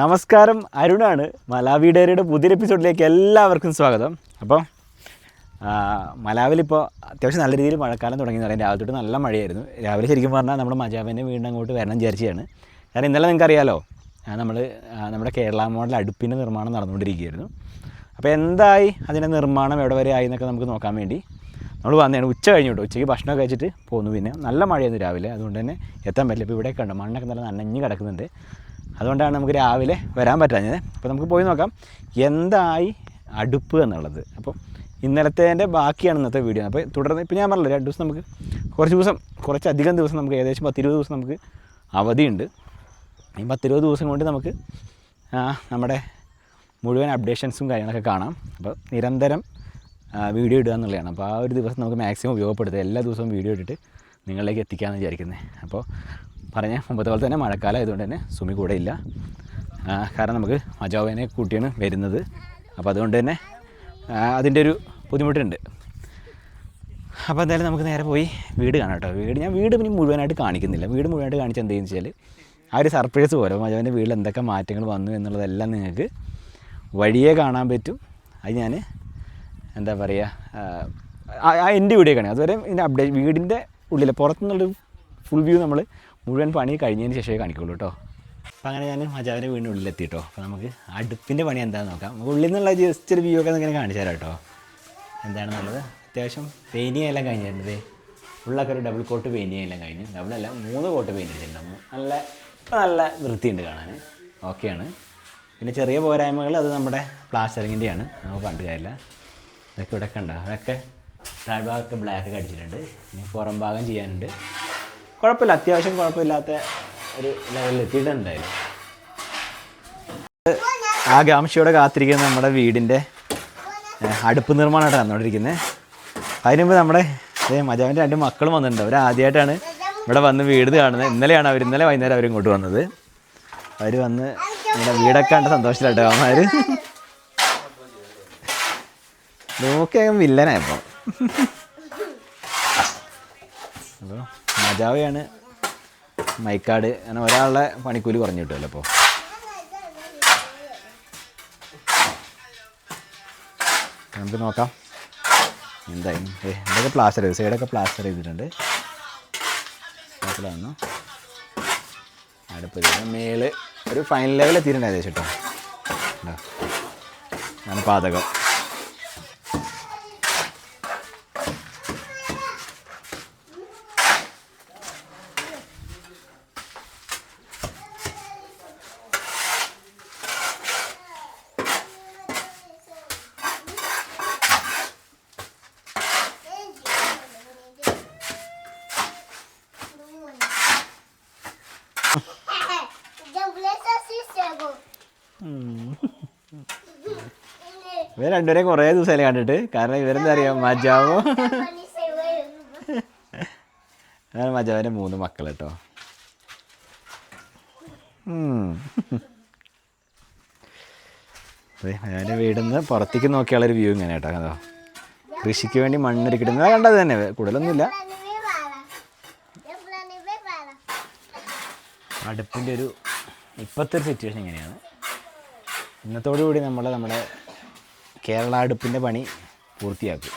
നമസ്കാരം അരുണാണ്. മലാവി ഡയറിയുടെ പുതിയൊരു എപ്പിസോഡിലേക്ക് എല്ലാവർക്കും സ്വാഗതം. അപ്പോൾ മലാവിലിപ്പോൾ അത്യാവശ്യം നല്ല രീതിയിൽ മഴക്കാലം തുടങ്ങി എന്ന് പറയാം. രാവിലെ തൊട്ട് നല്ല മഴയായിരുന്നു. രാവിലെ ശരിക്കും പറഞ്ഞാൽ നമ്മുടെ മജാവിന്റെ വീണ്ടും അങ്ങോട്ട് വരണം വിചാരിച്ചതാണ്. കാരണം ഇന്നലെ നിങ്ങൾക്കറിയാലോ നമ്മൾ നമ്മുടെ കേരള മോഡൽ അടുപ്പിന്റെ നിർമ്മാണം നടന്നുകൊണ്ടിരിക്കുകയായിരുന്നു. അപ്പോൾ എന്തായി അതിന്റെ നിർമ്മാണം? എവിടെ വരെ ആയി എന്നൊക്കെ നമുക്ക് നോക്കാൻ വേണ്ടി നമ്മൾ വന്നതാണ്. ഉച്ച കഴിഞ്ഞു ഉച്ചയ്ക്ക് ഭക്ഷണം കഴിച്ചിട്ട് പോന്നു. പിന്നെ നല്ല മഴയായിരുന്നു രാവിലെ. അതുകൊണ്ട് തന്നെ എത്താൻ പറ്റില്ല. ഇപ്പോൾ ഇവിടെയൊക്കെ ഉണ്ട്. മണ്ണൊക്കെ നല്ല നനഞ്ഞ് കിടക്കുന്നുണ്ട്. അതുകൊണ്ടാണ് നമുക്ക് രാവിലെ വരാൻ പറ്റാഞ്ഞത്. അപ്പോൾ നമുക്ക് പോയി നോക്കാം എന്തായി അടുപ്പ് എന്നുള്ളത്. അപ്പോൾ ഇന്നലത്തേന്റെ ബാക്കിയാണ് ഇന്നത്തെ വീഡിയോ അപ്പോൾ തുടർന്ന് ഇപ്പോൾ ഞാൻ പറഞ്ഞില്ല രണ്ട് ദിവസം നമുക്ക് കുറച്ച് ദിവസം കുറച്ചധികം ദിവസം നമുക്ക് ഏകദേശം പത്തിരുപത് ദിവസം നമുക്ക് അവധിയുണ്ട്. ഈ പത്തിരുപത് ദിവസം കൊണ്ട് നമുക്ക് നമ്മുടെ മുഴുവൻ അപ്ഡേഷൻസും കാര്യങ്ങളൊക്കെ കാണാം. അപ്പോൾ നിരന്തരം വീഡിയോ ഇടുക എന്നുള്ളതാണ്. അപ്പോൾ ആ ഒരു ദിവസം നമുക്ക് മാക്സിമം ഉപയോഗപ്പെടുത്തുക. എല്ലാ ദിവസവും വീഡിയോ ഇട്ടിട്ട് നിങ്ങളിലേക്ക് എത്തിക്കാമെന്ന് വിചാരിക്കുന്നത് അപ്പോൾ പറഞ്ഞ മുമ്പത്തെ പോലെ തന്നെ മഴക്കാലം ആയതുകൊണ്ട് തന്നെ സുമി കൂടെ ഇല്ല. കാരണം നമുക്ക് മജാവേനെ കൂട്ടിയാണ് വരുന്നത്. അപ്പോൾ അതുകൊണ്ട് തന്നെ അതിന്റെ ഒരു ബുദ്ധിമുട്ടുണ്ട്. അപ്പോൾ എന്തായാലും നമുക്ക് നേരെ പോയി വീട് കാണാം കേട്ടോ. വീട് ഞാൻ വീട് പിന്നെ മുഴുവനായിട്ട് കാണിക്കുന്നില്ല. വീട് മുഴുവനായിട്ട് കാണിച്ച എന്തെന്ന് വെച്ചാൽ ആ ഒരു സർപ്രൈസ് പോലെ മജാവിന്റെ വീട്ടിൽ എന്തൊക്കെ മാറ്റങ്ങൾ വന്നു എന്നുള്ളതെല്ലാം നിങ്ങൾക്ക് വഴിയേ കാണാൻ പറ്റും. അത് ഞാൻ എന്താ പറയുക ആ എന്റെ വീഡിയോ കാണുക. അതുവരെ ഇതിന്റെ അപ്ഡേറ്റ് വീടിന്റെ ഉള്ളിൽ പുറത്തുനിന്നുള്ളൊരു ഫുൾ വ്യൂ നമ്മൾ മുഴുവൻ പണി കഴിഞ്ഞതിന് ശേഷമേ കാണിക്കുള്ളൂ കേട്ടോ അപ്പോൾ അങ്ങനെ ഞാൻ മജാവിന്റെ വീടിന്റെ ഉള്ളിലെത്തി കേട്ടോ അപ്പോൾ നമുക്ക് അടുപ്പിന്റെ പണി എന്താണെന്ന് നോക്കാം. നമുക്ക് ഉള്ളിൽ നിന്നുള്ള ജസ്റ്റ് ഒരു വ്യൂ ഒക്കെ ഇങ്ങനെ കാണിച്ചു തരാം കേട്ടോ എന്താണെന്നുള്ളത് അത്യാവശ്യം പെയിന്റിങ് എല്ലാം കഴിഞ്ഞിട്ടുണ്ട് ഉള്ളൊക്കെ ഒരു ഡബിൾ കോട്ട് പെയിന്റിങ് എല്ലാം കഴിഞ്ഞു. അല്ല മൂന്ന് കോട്ട് പെയിന്റ് അടിച്ചിട്ടുണ്ട് നല്ല നല്ല വൃത്തിയുണ്ട് കാണാൻ. ഓക്കെയാണ് പിന്നെ ചെറിയ പോരായ്മകൾ അത് നമ്മുടെ പ്ലാസ്റ്ററിങ്ങിന്റെയാണ്. നമുക്ക് കണ്ടു കാര്യമില്ല. ഇതൊക്കെ ഇവിടെ കണ്ട? അതൊക്കെ താഴ്ഭാഗമൊക്കെ ബ്ലാക്ക് അടിച്ചിട്ടുണ്ട് ഇനി പുറം ഭാഗം ചെയ്യാനുണ്ട്. കുഴപ്പമില്ല. അത്യാവശ്യം കുഴപ്പമില്ലാത്ത ഒരു ലെവലിൽ എത്തിയിട്ടുണ്ട് എന്തായാലും ആകാംക്ഷയോടെ കാത്തിരിക്കുന്ന നമ്മുടെ വീടിന്റെ അടുപ്പ് നിർമ്മാണമായിട്ട് നടന്നുകൊണ്ടിരിക്കുന്നത് അതിന് മുമ്പ് നമ്മുടെ മജാവിന്റെ രണ്ട് മക്കളും വന്നിട്ടുണ്ട്. അവർ ആദ്യമായിട്ടാണ് ഇവിടെ വന്ന് വീട് കാണുന്നത്. ഇന്നലെയാണ് അവർ ഇന്നലെ വൈകുന്നേരം അവർ ഇങ്ങോട്ട് വന്നത്. അവർ വന്ന് നമ്മുടെ വീടൊക്കെ കണ്ട സന്തോഷത്തിലാട്ടോ അവന്മാർ നോക്കിയാൽ വില്ലനായപ്പോൾ അപ്പോൾ മജാവയാണ് മൈക്കാട് അങ്ങനെ ഒരാളുടെ പണിക്കൂലി കുറഞ്ഞു കിട്ടുമല്ലോ അപ്പോൾ നമുക്ക് നോക്കാം. എന്തായാലും ഏ ഇതൊക്കെ പ്ലാസ്റ്റർ ചെയ്തു സൈഡൊക്കെ പ്ലാസ്റ്റർ ചെയ്തിട്ടുണ്ട്. കുഴപ്പമില്ലായിരുന്നു അടുപ്പ് മേൾ ഒരു ഫൈനൽ ലെവൽ എത്തിയിട്ടുണ്ടായിരുന്നു ചേട്ടോ കേട്ടോ. പാതകം. ഇവർ രണ്ടുപേരെ കുറേ ദിവസമല്ലേ കണ്ടിട്ട്. കാരണം ഇവരെന്താ അറിയാം? മജാവോ? അതാണ് മജാവിന്റെ മൂന്ന് മക്കൾ കേട്ടോ. മജാവിന്റെ വീടുന്ന് പുറത്തേക്ക് പുറത്തേക്ക് നോക്കിയുള്ളൊരു വ്യൂ ഇങ്ങനെ കേട്ടോ അതോ കൃഷിക്ക് വേണ്ടി മണ്ണൊരുക്കിടുന്നത് കണ്ടത് തന്നെ കൂടുതലൊന്നുമില്ല. അടുപ്പിന്റെ ഒരു ഇപ്പോഴത്തെ ഒരു സിറ്റുവേഷൻ ഇങ്ങനെയാണ്. ഇന്നത്തോടു കൂടി നമ്മൾ നമ്മുടെ കേരള അടുപ്പിന്റെ പണി പൂർത്തിയാക്കും.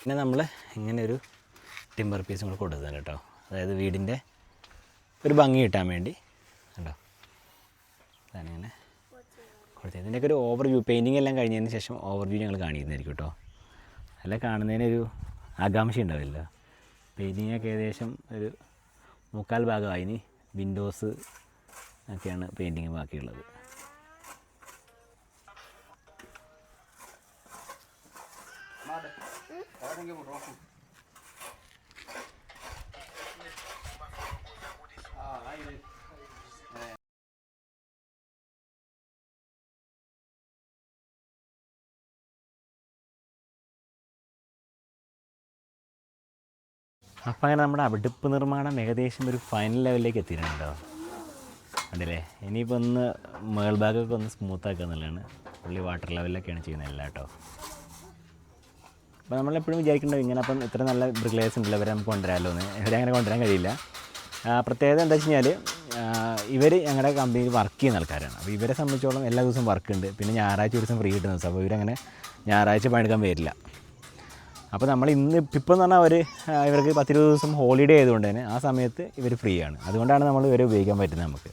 പിന്നെ നമ്മൾ ഇങ്ങനെ ഒരു ടിമ്പർ പീസും കൂടെ കൊടുത്തതാണ് കേട്ടോ. അതായത് വീടിന്റെ ഒരു ഭംഗി കിട്ടാൻ വേണ്ടി. കേട്ടോ അതാണ് ഇങ്ങനെ കൊടുത്തത്. ഇതിന്റെയൊക്കെ ഒരു ഓവർ വ്യൂ പെയിന്റിങ് എല്ലാം കഴിഞ്ഞതിന് ശേഷം ഓവർ വ്യൂ ഞങ്ങൾ കാണിക്കുന്നതായിരിക്കും കേട്ടോ. അല്ല കാണുന്നതിനൊരു ആകാംക്ഷ ഉണ്ടാവില്ല പെയിന്റിങ്ങൊക്കെ ഏകദേശം ഒരു മുക്കാൽ ഭാഗമായി ഇനി വിൻഡോസ് ഒക്കെയാണ് പെയിന്റിങ് ബാക്കിയുള്ളത്. അപ്പം അങ്ങനെ നമ്മുടെ അടുപ്പ് നിർമ്മാണം ഏകദേശം ഒരു ഫൈനൽ ലെവലിലേക്ക് എത്തിയിട്ടുണ്ടോ അതല്ലേ ഇനിയിപ്പോൾ ഒന്ന് മേൾ ഭാഗമൊക്കെ ഒന്ന് സ്മൂത്ത് ആക്കുക എന്നുള്ളതാണ്. പുള്ളി വാട്ടർ ലെവലിലൊക്കെയാണ് ചെയ്യുന്നത് എല്ലാം കേട്ടോ. അപ്പോൾ നമ്മളെപ്പോഴും വിചാരിക്കേണ്ടത് ഇങ്ങനെ അപ്പം ഇത്ര നല്ല ബ്രിഗ്ലേസ് ഉണ്ടല്ലോ ഇവരെ നമുക്ക് കൊണ്ടുവരാമല്ലോ എന്ന്. ഇവരെ അങ്ങനെ കൊണ്ടുവരാൻ കഴിയില്ല. പ്രത്യേകത എന്താ വെച്ച് കഴിഞ്ഞാൽ ഇവർ ഞങ്ങളുടെ കമ്പനിയിൽ വർക്ക് ചെയ്യുന്ന ആൾക്കാരാണ്. അപ്പോൾ ഇവരെ സംബന്ധിച്ചോളം എല്ലാ ദിവസവും വർക്ക് ഉണ്ട്. പിന്നെ ഞായറാഴ്ച ഒരു ദിവസം ഫ്രീ കിട്ടുന്ന ദിവസം. അപ്പോൾ ഇവരങ്ങനെ ഞായറാഴ്ച പണിയെടുക്കാൻ വരില്ല. അപ്പോൾ നമ്മൾ ഇന്ന് ഇപ്പം എന്ന് പറഞ്ഞാൽ അവർ ഇവർക്ക് പത്തിരുപത് ദിവസം ഹോളിഡേ ആയതുകൊണ്ട് തന്നെ ആ സമയത്ത് ഇവർ ഫ്രീ ആണ്. അതുകൊണ്ടാണ് നമ്മൾ ഇവരെ ഉപയോഗിക്കാൻ പറ്റുന്നത് നമുക്ക്.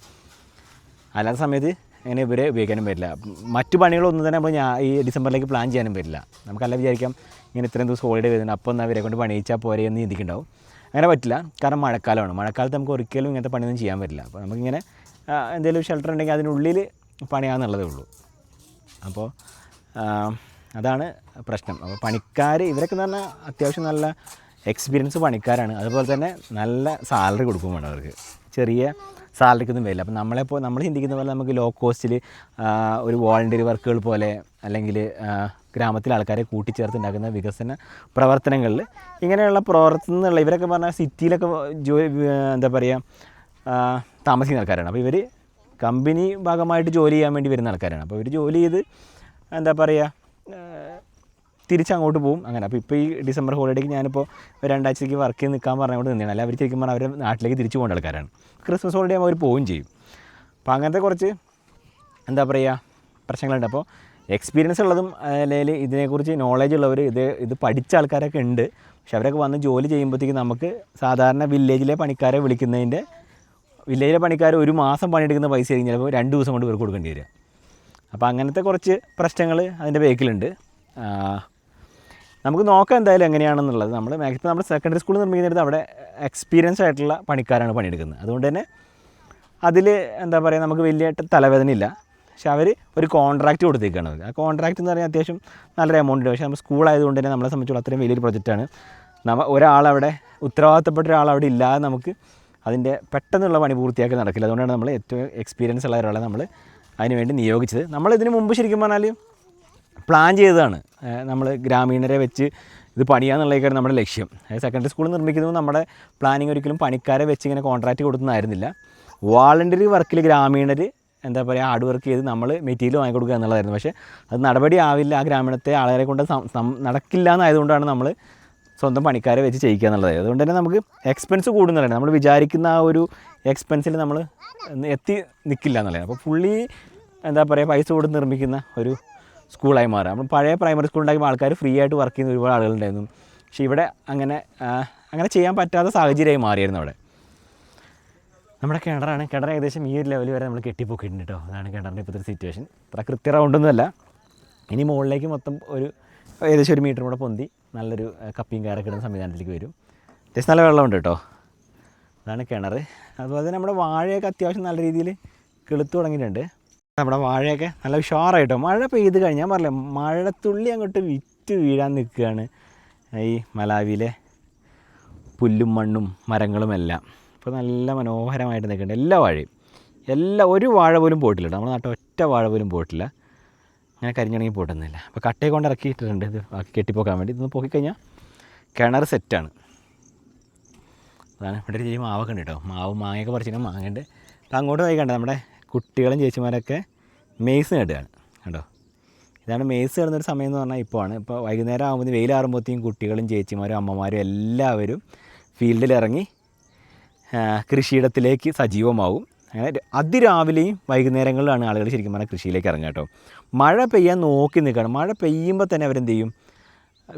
അല്ലാത്ത സമയത്ത് അങ്ങനെ ഇവരെ ഉപയോഗിക്കാനും പറ്റില്ല. മറ്റു പണികളൊന്നും തന്നെ നമ്മൾ ഞാൻ ഈ ഡിസംബറിലേക്ക് പ്ലാൻ ചെയ്യാനും പറ്റില്ല. നമുക്കല്ല വിചാരിക്കാം ഇങ്ങനെ ഇത്രയും ദിവസം ഹോളിഡേ വരുന്നുണ്ട്. അപ്പോൾ എന്നാൽ ഇവരെ കൊണ്ട് പണിയിച്ചാൽ പോരെ എന്ന് ചിന്തിക്കുന്നുണ്ടാവും. അങ്ങനെ പറ്റില്ല. കാരണം മഴക്കാലമാണ്. മഴക്കാലത്ത് നമുക്ക് ഒരിക്കലും ഇങ്ങനത്തെ പണിയൊന്നും ചെയ്യാൻ പറ്റില്ല. അപ്പോൾ നമുക്കിങ്ങനെ എന്തെങ്കിലും ഷെൽട്ടർ ഉണ്ടെങ്കിൽ അതിനുള്ളിൽ പണിയാന്നുള്ളതേ ഉള്ളൂ. അപ്പോൾ അതാണ് പ്രശ്നം. അപ്പോൾ പണിക്കാർ ഇവരൊക്കെ എന്ന് പറഞ്ഞാൽ അത്യാവശ്യം നല്ല എക്സ്പീരിയൻസ് പണിക്കാരാണ്. അതുപോലെ തന്നെ നല്ല സാലറി കൊടുക്കും വേണം അവർക്ക്. ചെറിയ സാലറിക്കൊന്നും വരില്ല. അപ്പോൾ നമ്മളെപ്പോൾ നമ്മൾ ചിന്തിക്കുന്ന പോലെ നമുക്ക് ലോ കോസ്റ്റിൽ ഒരു വോളണ്ടിയർ വർക്കുകൾ പോലെ അല്ലെങ്കിൽ ഗ്രാമത്തിലെ ആൾക്കാരെ കൂട്ടിച്ചേർത്ത് ഉണ്ടാക്കുന്ന വികസന പ്രവർത്തനങ്ങളിൽ ഇങ്ങനെയുള്ള പ്രവർത്തനം എന്നുള്ള ഇവരൊക്കെ പറഞ്ഞാൽ സിറ്റിയിലൊക്കെ ജോലി എന്താ പറയുക താമസിക്കുന്ന ആൾക്കാരാണ്. അപ്പോൾ ഇവർ കമ്പനി ഭാഗമായിട്ട് ജോലി ചെയ്യാൻ വേണ്ടി വരുന്ന ആൾക്കാരാണ്. അപ്പോൾ ഇവർ ജോലി ചെയ്ത് എന്താ പറയുക തിരിച്ചങ്ങോട്ട് പോകും. അങ്ങനെ. അപ്പോൾ ഇപ്പോൾ ഈ ഡിസംബർ ഹോളിഡേക്ക് ഞാനിപ്പോൾ രണ്ടാഴ്ചത്തേക്ക് വർക്ക് ചെയ്ത് നിൽക്കാൻ പറഞ്ഞുകൊണ്ട് നിന്നാണ് അല്ല അവർ ശരിക്കും പറഞ്ഞാൽ അവർ നാട്ടിലേക്ക് തിരിച്ചു പോകേണ്ട ആൾക്കാരാണ്. ക്രിസ്മസ് ഹോളിഡേ അവർ പോവുകയും ചെയ്യും. അപ്പോൾ അങ്ങനത്തെ കുറച്ച് എന്താ പറയുക പ്രശ്നങ്ങളുണ്ട്. അപ്പോൾ എക്സ്പീരിയൻസ് ഉള്ളതും അല്ലെങ്കിൽ ഇതിനെക്കുറിച്ച് നോളേജ് ഉള്ളവർ ഇത് ഇത് പഠിച്ച ആൾക്കാരൊക്കെ ഉണ്ട്. പക്ഷെ അവരൊക്കെ വന്ന് ജോലി ചെയ്യുമ്പോഴത്തേക്ക് നമുക്ക് സാധാരണ വില്ലേജിലെ പണിക്കാരെ വിളിക്കുന്നതിന്റെ വില്ലേജിലെ പണിക്കാർ ഒരു മാസം പണിയെടുക്കുന്ന പൈസ കഴിഞ്ഞാൽ ചിലപ്പോൾ രണ്ട് ദിവസം കൊണ്ട് ഇവർക്ക് കൊടുക്കേണ്ടി വരിക. അപ്പോൾ അങ്ങനത്തെ കുറച്ച് പ്രശ്നങ്ങൾ അതിന്റെ ബേക്കിലുണ്ട്. നമുക്ക് നോക്കാം എന്തായാലും എങ്ങനെയാണെന്നുള്ളത്. നമ്മൾ മാക്സിമം നമ്മൾ സെക്കൻഡറി സ്കൂൾ നിർമ്മിക്കുന്നിടത്ത് അവിടെ എക്സ്പീരിയൻസ് ആയിട്ടുള്ള പണിക്കാരാണ് പണിയെടുക്കുന്നത്. അതുകൊണ്ട് തന്നെ അതിൽ എന്താ പറയുക നമുക്ക് വലിയ തലവേദന ഇല്ല. പക്ഷെ അവർ ഒരു കോൺട്രാക്റ്റ് കൊടുത്തേക്കാണ് ആ കോൺട്രാക്റ്റ് എന്ന് പറഞ്ഞാൽ അത്യാവശ്യം നല്ലൊരു എമൗണ്ട് ഉണ്ട്. പക്ഷേ നമ്മൾ സ്കൂളായതുകൊണ്ട് തന്നെ നമ്മളെ സംബന്ധിച്ചുള്ള അത്രയും വലിയൊരു പ്രൊജക്റ്റാണ് നമ്മ ഒരാളവിടെ ഉത്തരവാദിത്തപ്പെട്ട ഒരാളവിടെ ഇല്ലാതെ നമുക്ക് അതിന്റെ പെട്ടെന്നുള്ള പണി പൂർത്തിയാക്കി നടക്കില്ല. അതുകൊണ്ടാണ് നമ്മൾ ഏറ്റവും എക്സ്പീരിയൻസ് ഉള്ള ഒരാളെ നമ്മൾ അതിന് വേണ്ടി നിയോഗിച്ചത്. നമ്മൾ ഇതിന് മുമ്പ് ശരിക്കും പറഞ്ഞാൽ പ്ലാൻ ചെയ്തതാണ്. നമ്മൾ ഗ്രാമീണരെ വെച്ച് ഇത് പണിയാന്നുള്ളതൊക്കെയാണ് നമ്മുടെ ലക്ഷ്യം. അതായത് സെക്കൻഡറി സ്കൂൾ നിർമ്മിക്കുന്നത് നമ്മുടെ പ്ലാനിങ് ഒരിക്കലും പണിക്കാരെ വെച്ച് ഇങ്ങനെ കോൺട്രാക്റ്റ് കൊടുക്കുന്നതായിരുന്നില്ല. വാളണ്ടറി വർക്കിൽ ഗ്രാമീണർ എന്താ പറയുക ഹാർഡ് വർക്ക് ചെയ്ത് നമ്മൾ മെറ്റീരിയൽ വാങ്ങിക്കൊടുക്കുക എന്നുള്ളതായിരുന്നു. പക്ഷേ അത് നടപടി ആവില്ല ആ ഗ്രാമീണത്തെ ആളുകളെ കൊണ്ട് നടക്കില്ല എന്നായതുകൊണ്ടാണ് നമ്മൾ സ്വന്തം പണിക്കാരെ വെച്ച് ചെയ്യിക്കുക എന്നുള്ളത്. അതുകൊണ്ട് തന്നെ നമുക്ക് എക്സ്പെൻസ് കൂടുന്നതാണ് നമ്മൾ വിചാരിക്കുന്ന ആ ഒരു എക്സ്പെൻസിൽ നമ്മൾ എത്തി നിൽക്കില്ല എന്നുള്ളത്. അപ്പോൾ ഫുള്ളി എന്താ പറയുക പൈസ കൊടുത്ത് നിർമ്മിക്കുന്ന ഒരു സ്കൂളായി മാറുക നമ്മൾ പഴയ പ്രൈമറി സ്കൂൾ ഉണ്ടാക്കുമ്പോൾ ആൾക്കാർ ഫ്രീ ആയിട്ട് വർക്ക് ചെയ്യുന്ന ഒരുപാട് ആളുകളുണ്ടായിരുന്നു. പക്ഷെ ഇവിടെ അങ്ങനെ അങ്ങനെ ചെയ്യാൻ പറ്റാത്ത സാഹചര്യമായി മാറിയായിരുന്നു അവിടെ. നമ്മുടെ കിണറാണ്. കിണർ ഏകദേശം ഈ ഒരു ലെവൽ വരെ നമ്മൾ കെട്ടിപ്പൊക്കിയിട്ടുണ്ട് കേട്ടോ. അതാണ് കിണറിന്റെ ഇപ്പോഴത്തെ സിറ്റുവേഷൻ അത്ര കൃത്യ റൗണ്ടൊന്നുമല്ല ഇനി മുകളിലേക്ക് മൊത്തം ഒരു ഏകദേശം ഒരു മീറ്റർ കൂടെ പൊന്തി നല്ലൊരു കപ്പിയും കയറൊക്കെ ഇടുന്ന സംവിധാനത്തിലേക്ക് വരും. അത്യാവശ്യം നല്ല വെള്ളമുണ്ട് കേട്ടോ. അതാണ് കിണർ അതുപോലെ തന്നെ നമ്മുടെ വാഴയൊക്കെ അത്യാവശ്യം നല്ല രീതിയിൽ കെളുത്തു തുടങ്ങിയിട്ടുണ്ട്. നമ്മുടെ വാഴയൊക്കെ നല്ല ഉഷാറായിട്ടോ. മഴ പെയ്ത് കഴിഞ്ഞാൽ പറഞ്ഞില്ലേ മഴത്തുള്ളി അങ്ങോട്ട് വിറ്റ് വീഴാൻ നിൽക്കുകയാണ്. ഈ മലാവിയിലെ പുല്ലും മണ്ണും മരങ്ങളും എല്ലാം. ഇപ്പോൾ നല്ല മനോഹരമായിട്ട് നിൽക്കുന്നുണ്ട്. എല്ലാ വാഴയും. എല്ലാ ഒരു വാഴ പോലും പോയിട്ടില്ല. നമ്മുടെ നാട്ടിൽ ഒറ്റ വാഴ പോലും പോയിട്ടില്ല. അങ്ങനെ കരിഞ്ഞുണങ്ങി പോയിട്ടൊന്നുമില്ല അപ്പോൾ കട്ടയെ കൊണ്ട് ഇറക്കിയിട്ടുണ്ട് ഇത് കെട്ടിപ്പോക്കാൻ വേണ്ടി. ഇതൊന്ന് പൊക്കിക്കഴിഞ്ഞാൽ കിണർ സെറ്റാണ് അതാണ് ഇവിടെ ഒരു മാവൊക്കെ ഉണ്ട് കേട്ടോ. മാവ് മാങ്ങയൊക്കെ പറിച്ചിട്ട് മാങ്ങയുണ്ട്. അപ്പോൾ അങ്ങോട്ട് പോയി കണ്ടോ നമ്മുടെ കുട്ടികളും ചേച്ചിമാരൊക്കെ മെയ്സ് നടുകയാണ്. കേട്ടോ ഇതാണ് മെയ്സ് നടുന്നൊരു സമയം എന്ന് പറഞ്ഞാൽ ഇപ്പോൾ ആണ്. ഇപ്പോൾ വൈകുന്നേരം ആകുമ്പോൾ വെയിലാറുമ്പോഴത്തേക്കും കുട്ടികളും ചേച്ചിമാരും അമ്മമാരും എല്ലാവരും ഫീൽഡിൽ ഇറങ്ങി കൃഷിയിടത്തിലേക്ക് സജീവമാവും. അങ്ങനെ അതിരാവിലെയും വൈകുന്നേരങ്ങളിലാണ് ആളുകൾ ശരിക്കും പറഞ്ഞാൽ കൃഷിയിലേക്ക് ഇറങ്ങുക കേട്ടോ. മഴ പെയ്യാൻ നോക്കി നിൽക്കുകയാണ് മഴ പെയ്യുമ്പോൾ തന്നെ അവരെന്ത് ചെയ്യും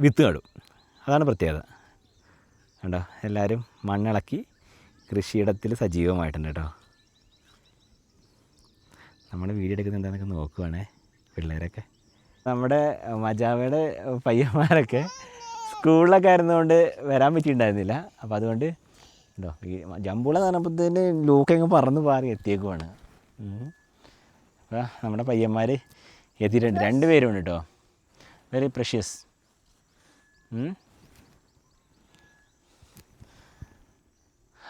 വിത്ത് നടും. അതാണ് പ്രത്യേകത. കണ്ടോ? എല്ലാവരും മണ്ണിളക്കി കൃഷിയിടത്തിൽ സജീവമായിട്ടുണ്ട് കേട്ടോ. നമ്മൾ വീഡിയോ എന്താണെന്നൊക്കെ നോക്കുവാണേ പിള്ളേരൊക്കെ. നമ്മുടെ മജാവയുടെ പയ്യന്മാരൊക്കെ സ്കൂളിലൊക്കെ ആയിരുന്നുകൊണ്ട് വരാൻ പറ്റിയിട്ടുണ്ടായിരുന്നില്ല. അപ്പോൾ അതുകൊണ്ട് ഉണ്ടോ? ഈ ജമ്പൂള പറഞ്ഞപ്പോഴത്തേന് ലൂക്കങ്ങ് പറന്ന് പാറി എത്തിയേക്കുവാണ്. നമ്മുടെ പയ്യന്മാർ എത്തിയിട്ടുണ്ട്. രണ്ട് പേരുണ്ട് കേട്ടോ വെരി പ്രഷ്യസ്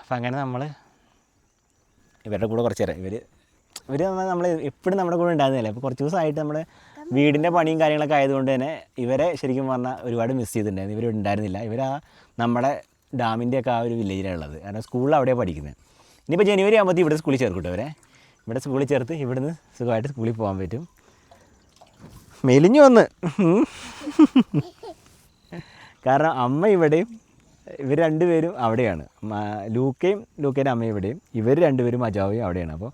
അപ്പം അങ്ങനെ നമ്മൾ ഇവരുടെ കൂടെ കുറച്ച് നേരം ഇവർ ഇവർ നമ്മൾ എപ്പോഴും നമ്മുടെ കൂടെ ഉണ്ടായിരുന്നില്ല. അപ്പോൾ കുറച്ച് ദിവസമായിട്ട് നമ്മുടെ വീടിന്റെ പണിയും കാര്യങ്ങളൊക്കെ ആയതുകൊണ്ട് തന്നെ ഇവരെ ശരിക്കും പറഞ്ഞാൽ ഒരുപാട് മിസ് ചെയ്തിട്ടുണ്ടായിരുന്നു. ഇവർ ഉണ്ടായിരുന്നില്ല. നമ്മുടെ ഡാമിന്റെ ഒക്കെ ആ ഒരു വില്ലേജിലാണ് ഉള്ളത് കാരണം സ്കൂളിൽ അവിടെയാണ് പഠിക്കുന്നത് ഇനിയിപ്പോൾ ജനുവരി ആകുമ്പോൾ ഇവിടെ സ്കൂളിൽ ചേർക്കട്ടെ അവരെ ഇവിടെ സ്കൂളിൽ ചേർത്ത് ഇവിടുന്ന് സുഖമായിട്ട് സ്കൂളിൽ പോകാൻ പറ്റും. മെലിഞ്ഞു വന്ന്. കാരണം അമ്മ ഇവിടെയും ഇവർ രണ്ടുപേരും അവിടെയാണ്. ലൂക്കയും ലൂക്കേന്റെ അമ്മയും ഇവിടെയും. ഇവർ രണ്ടുപേരും അജാവയും അവിടെയാണ്. അപ്പോൾ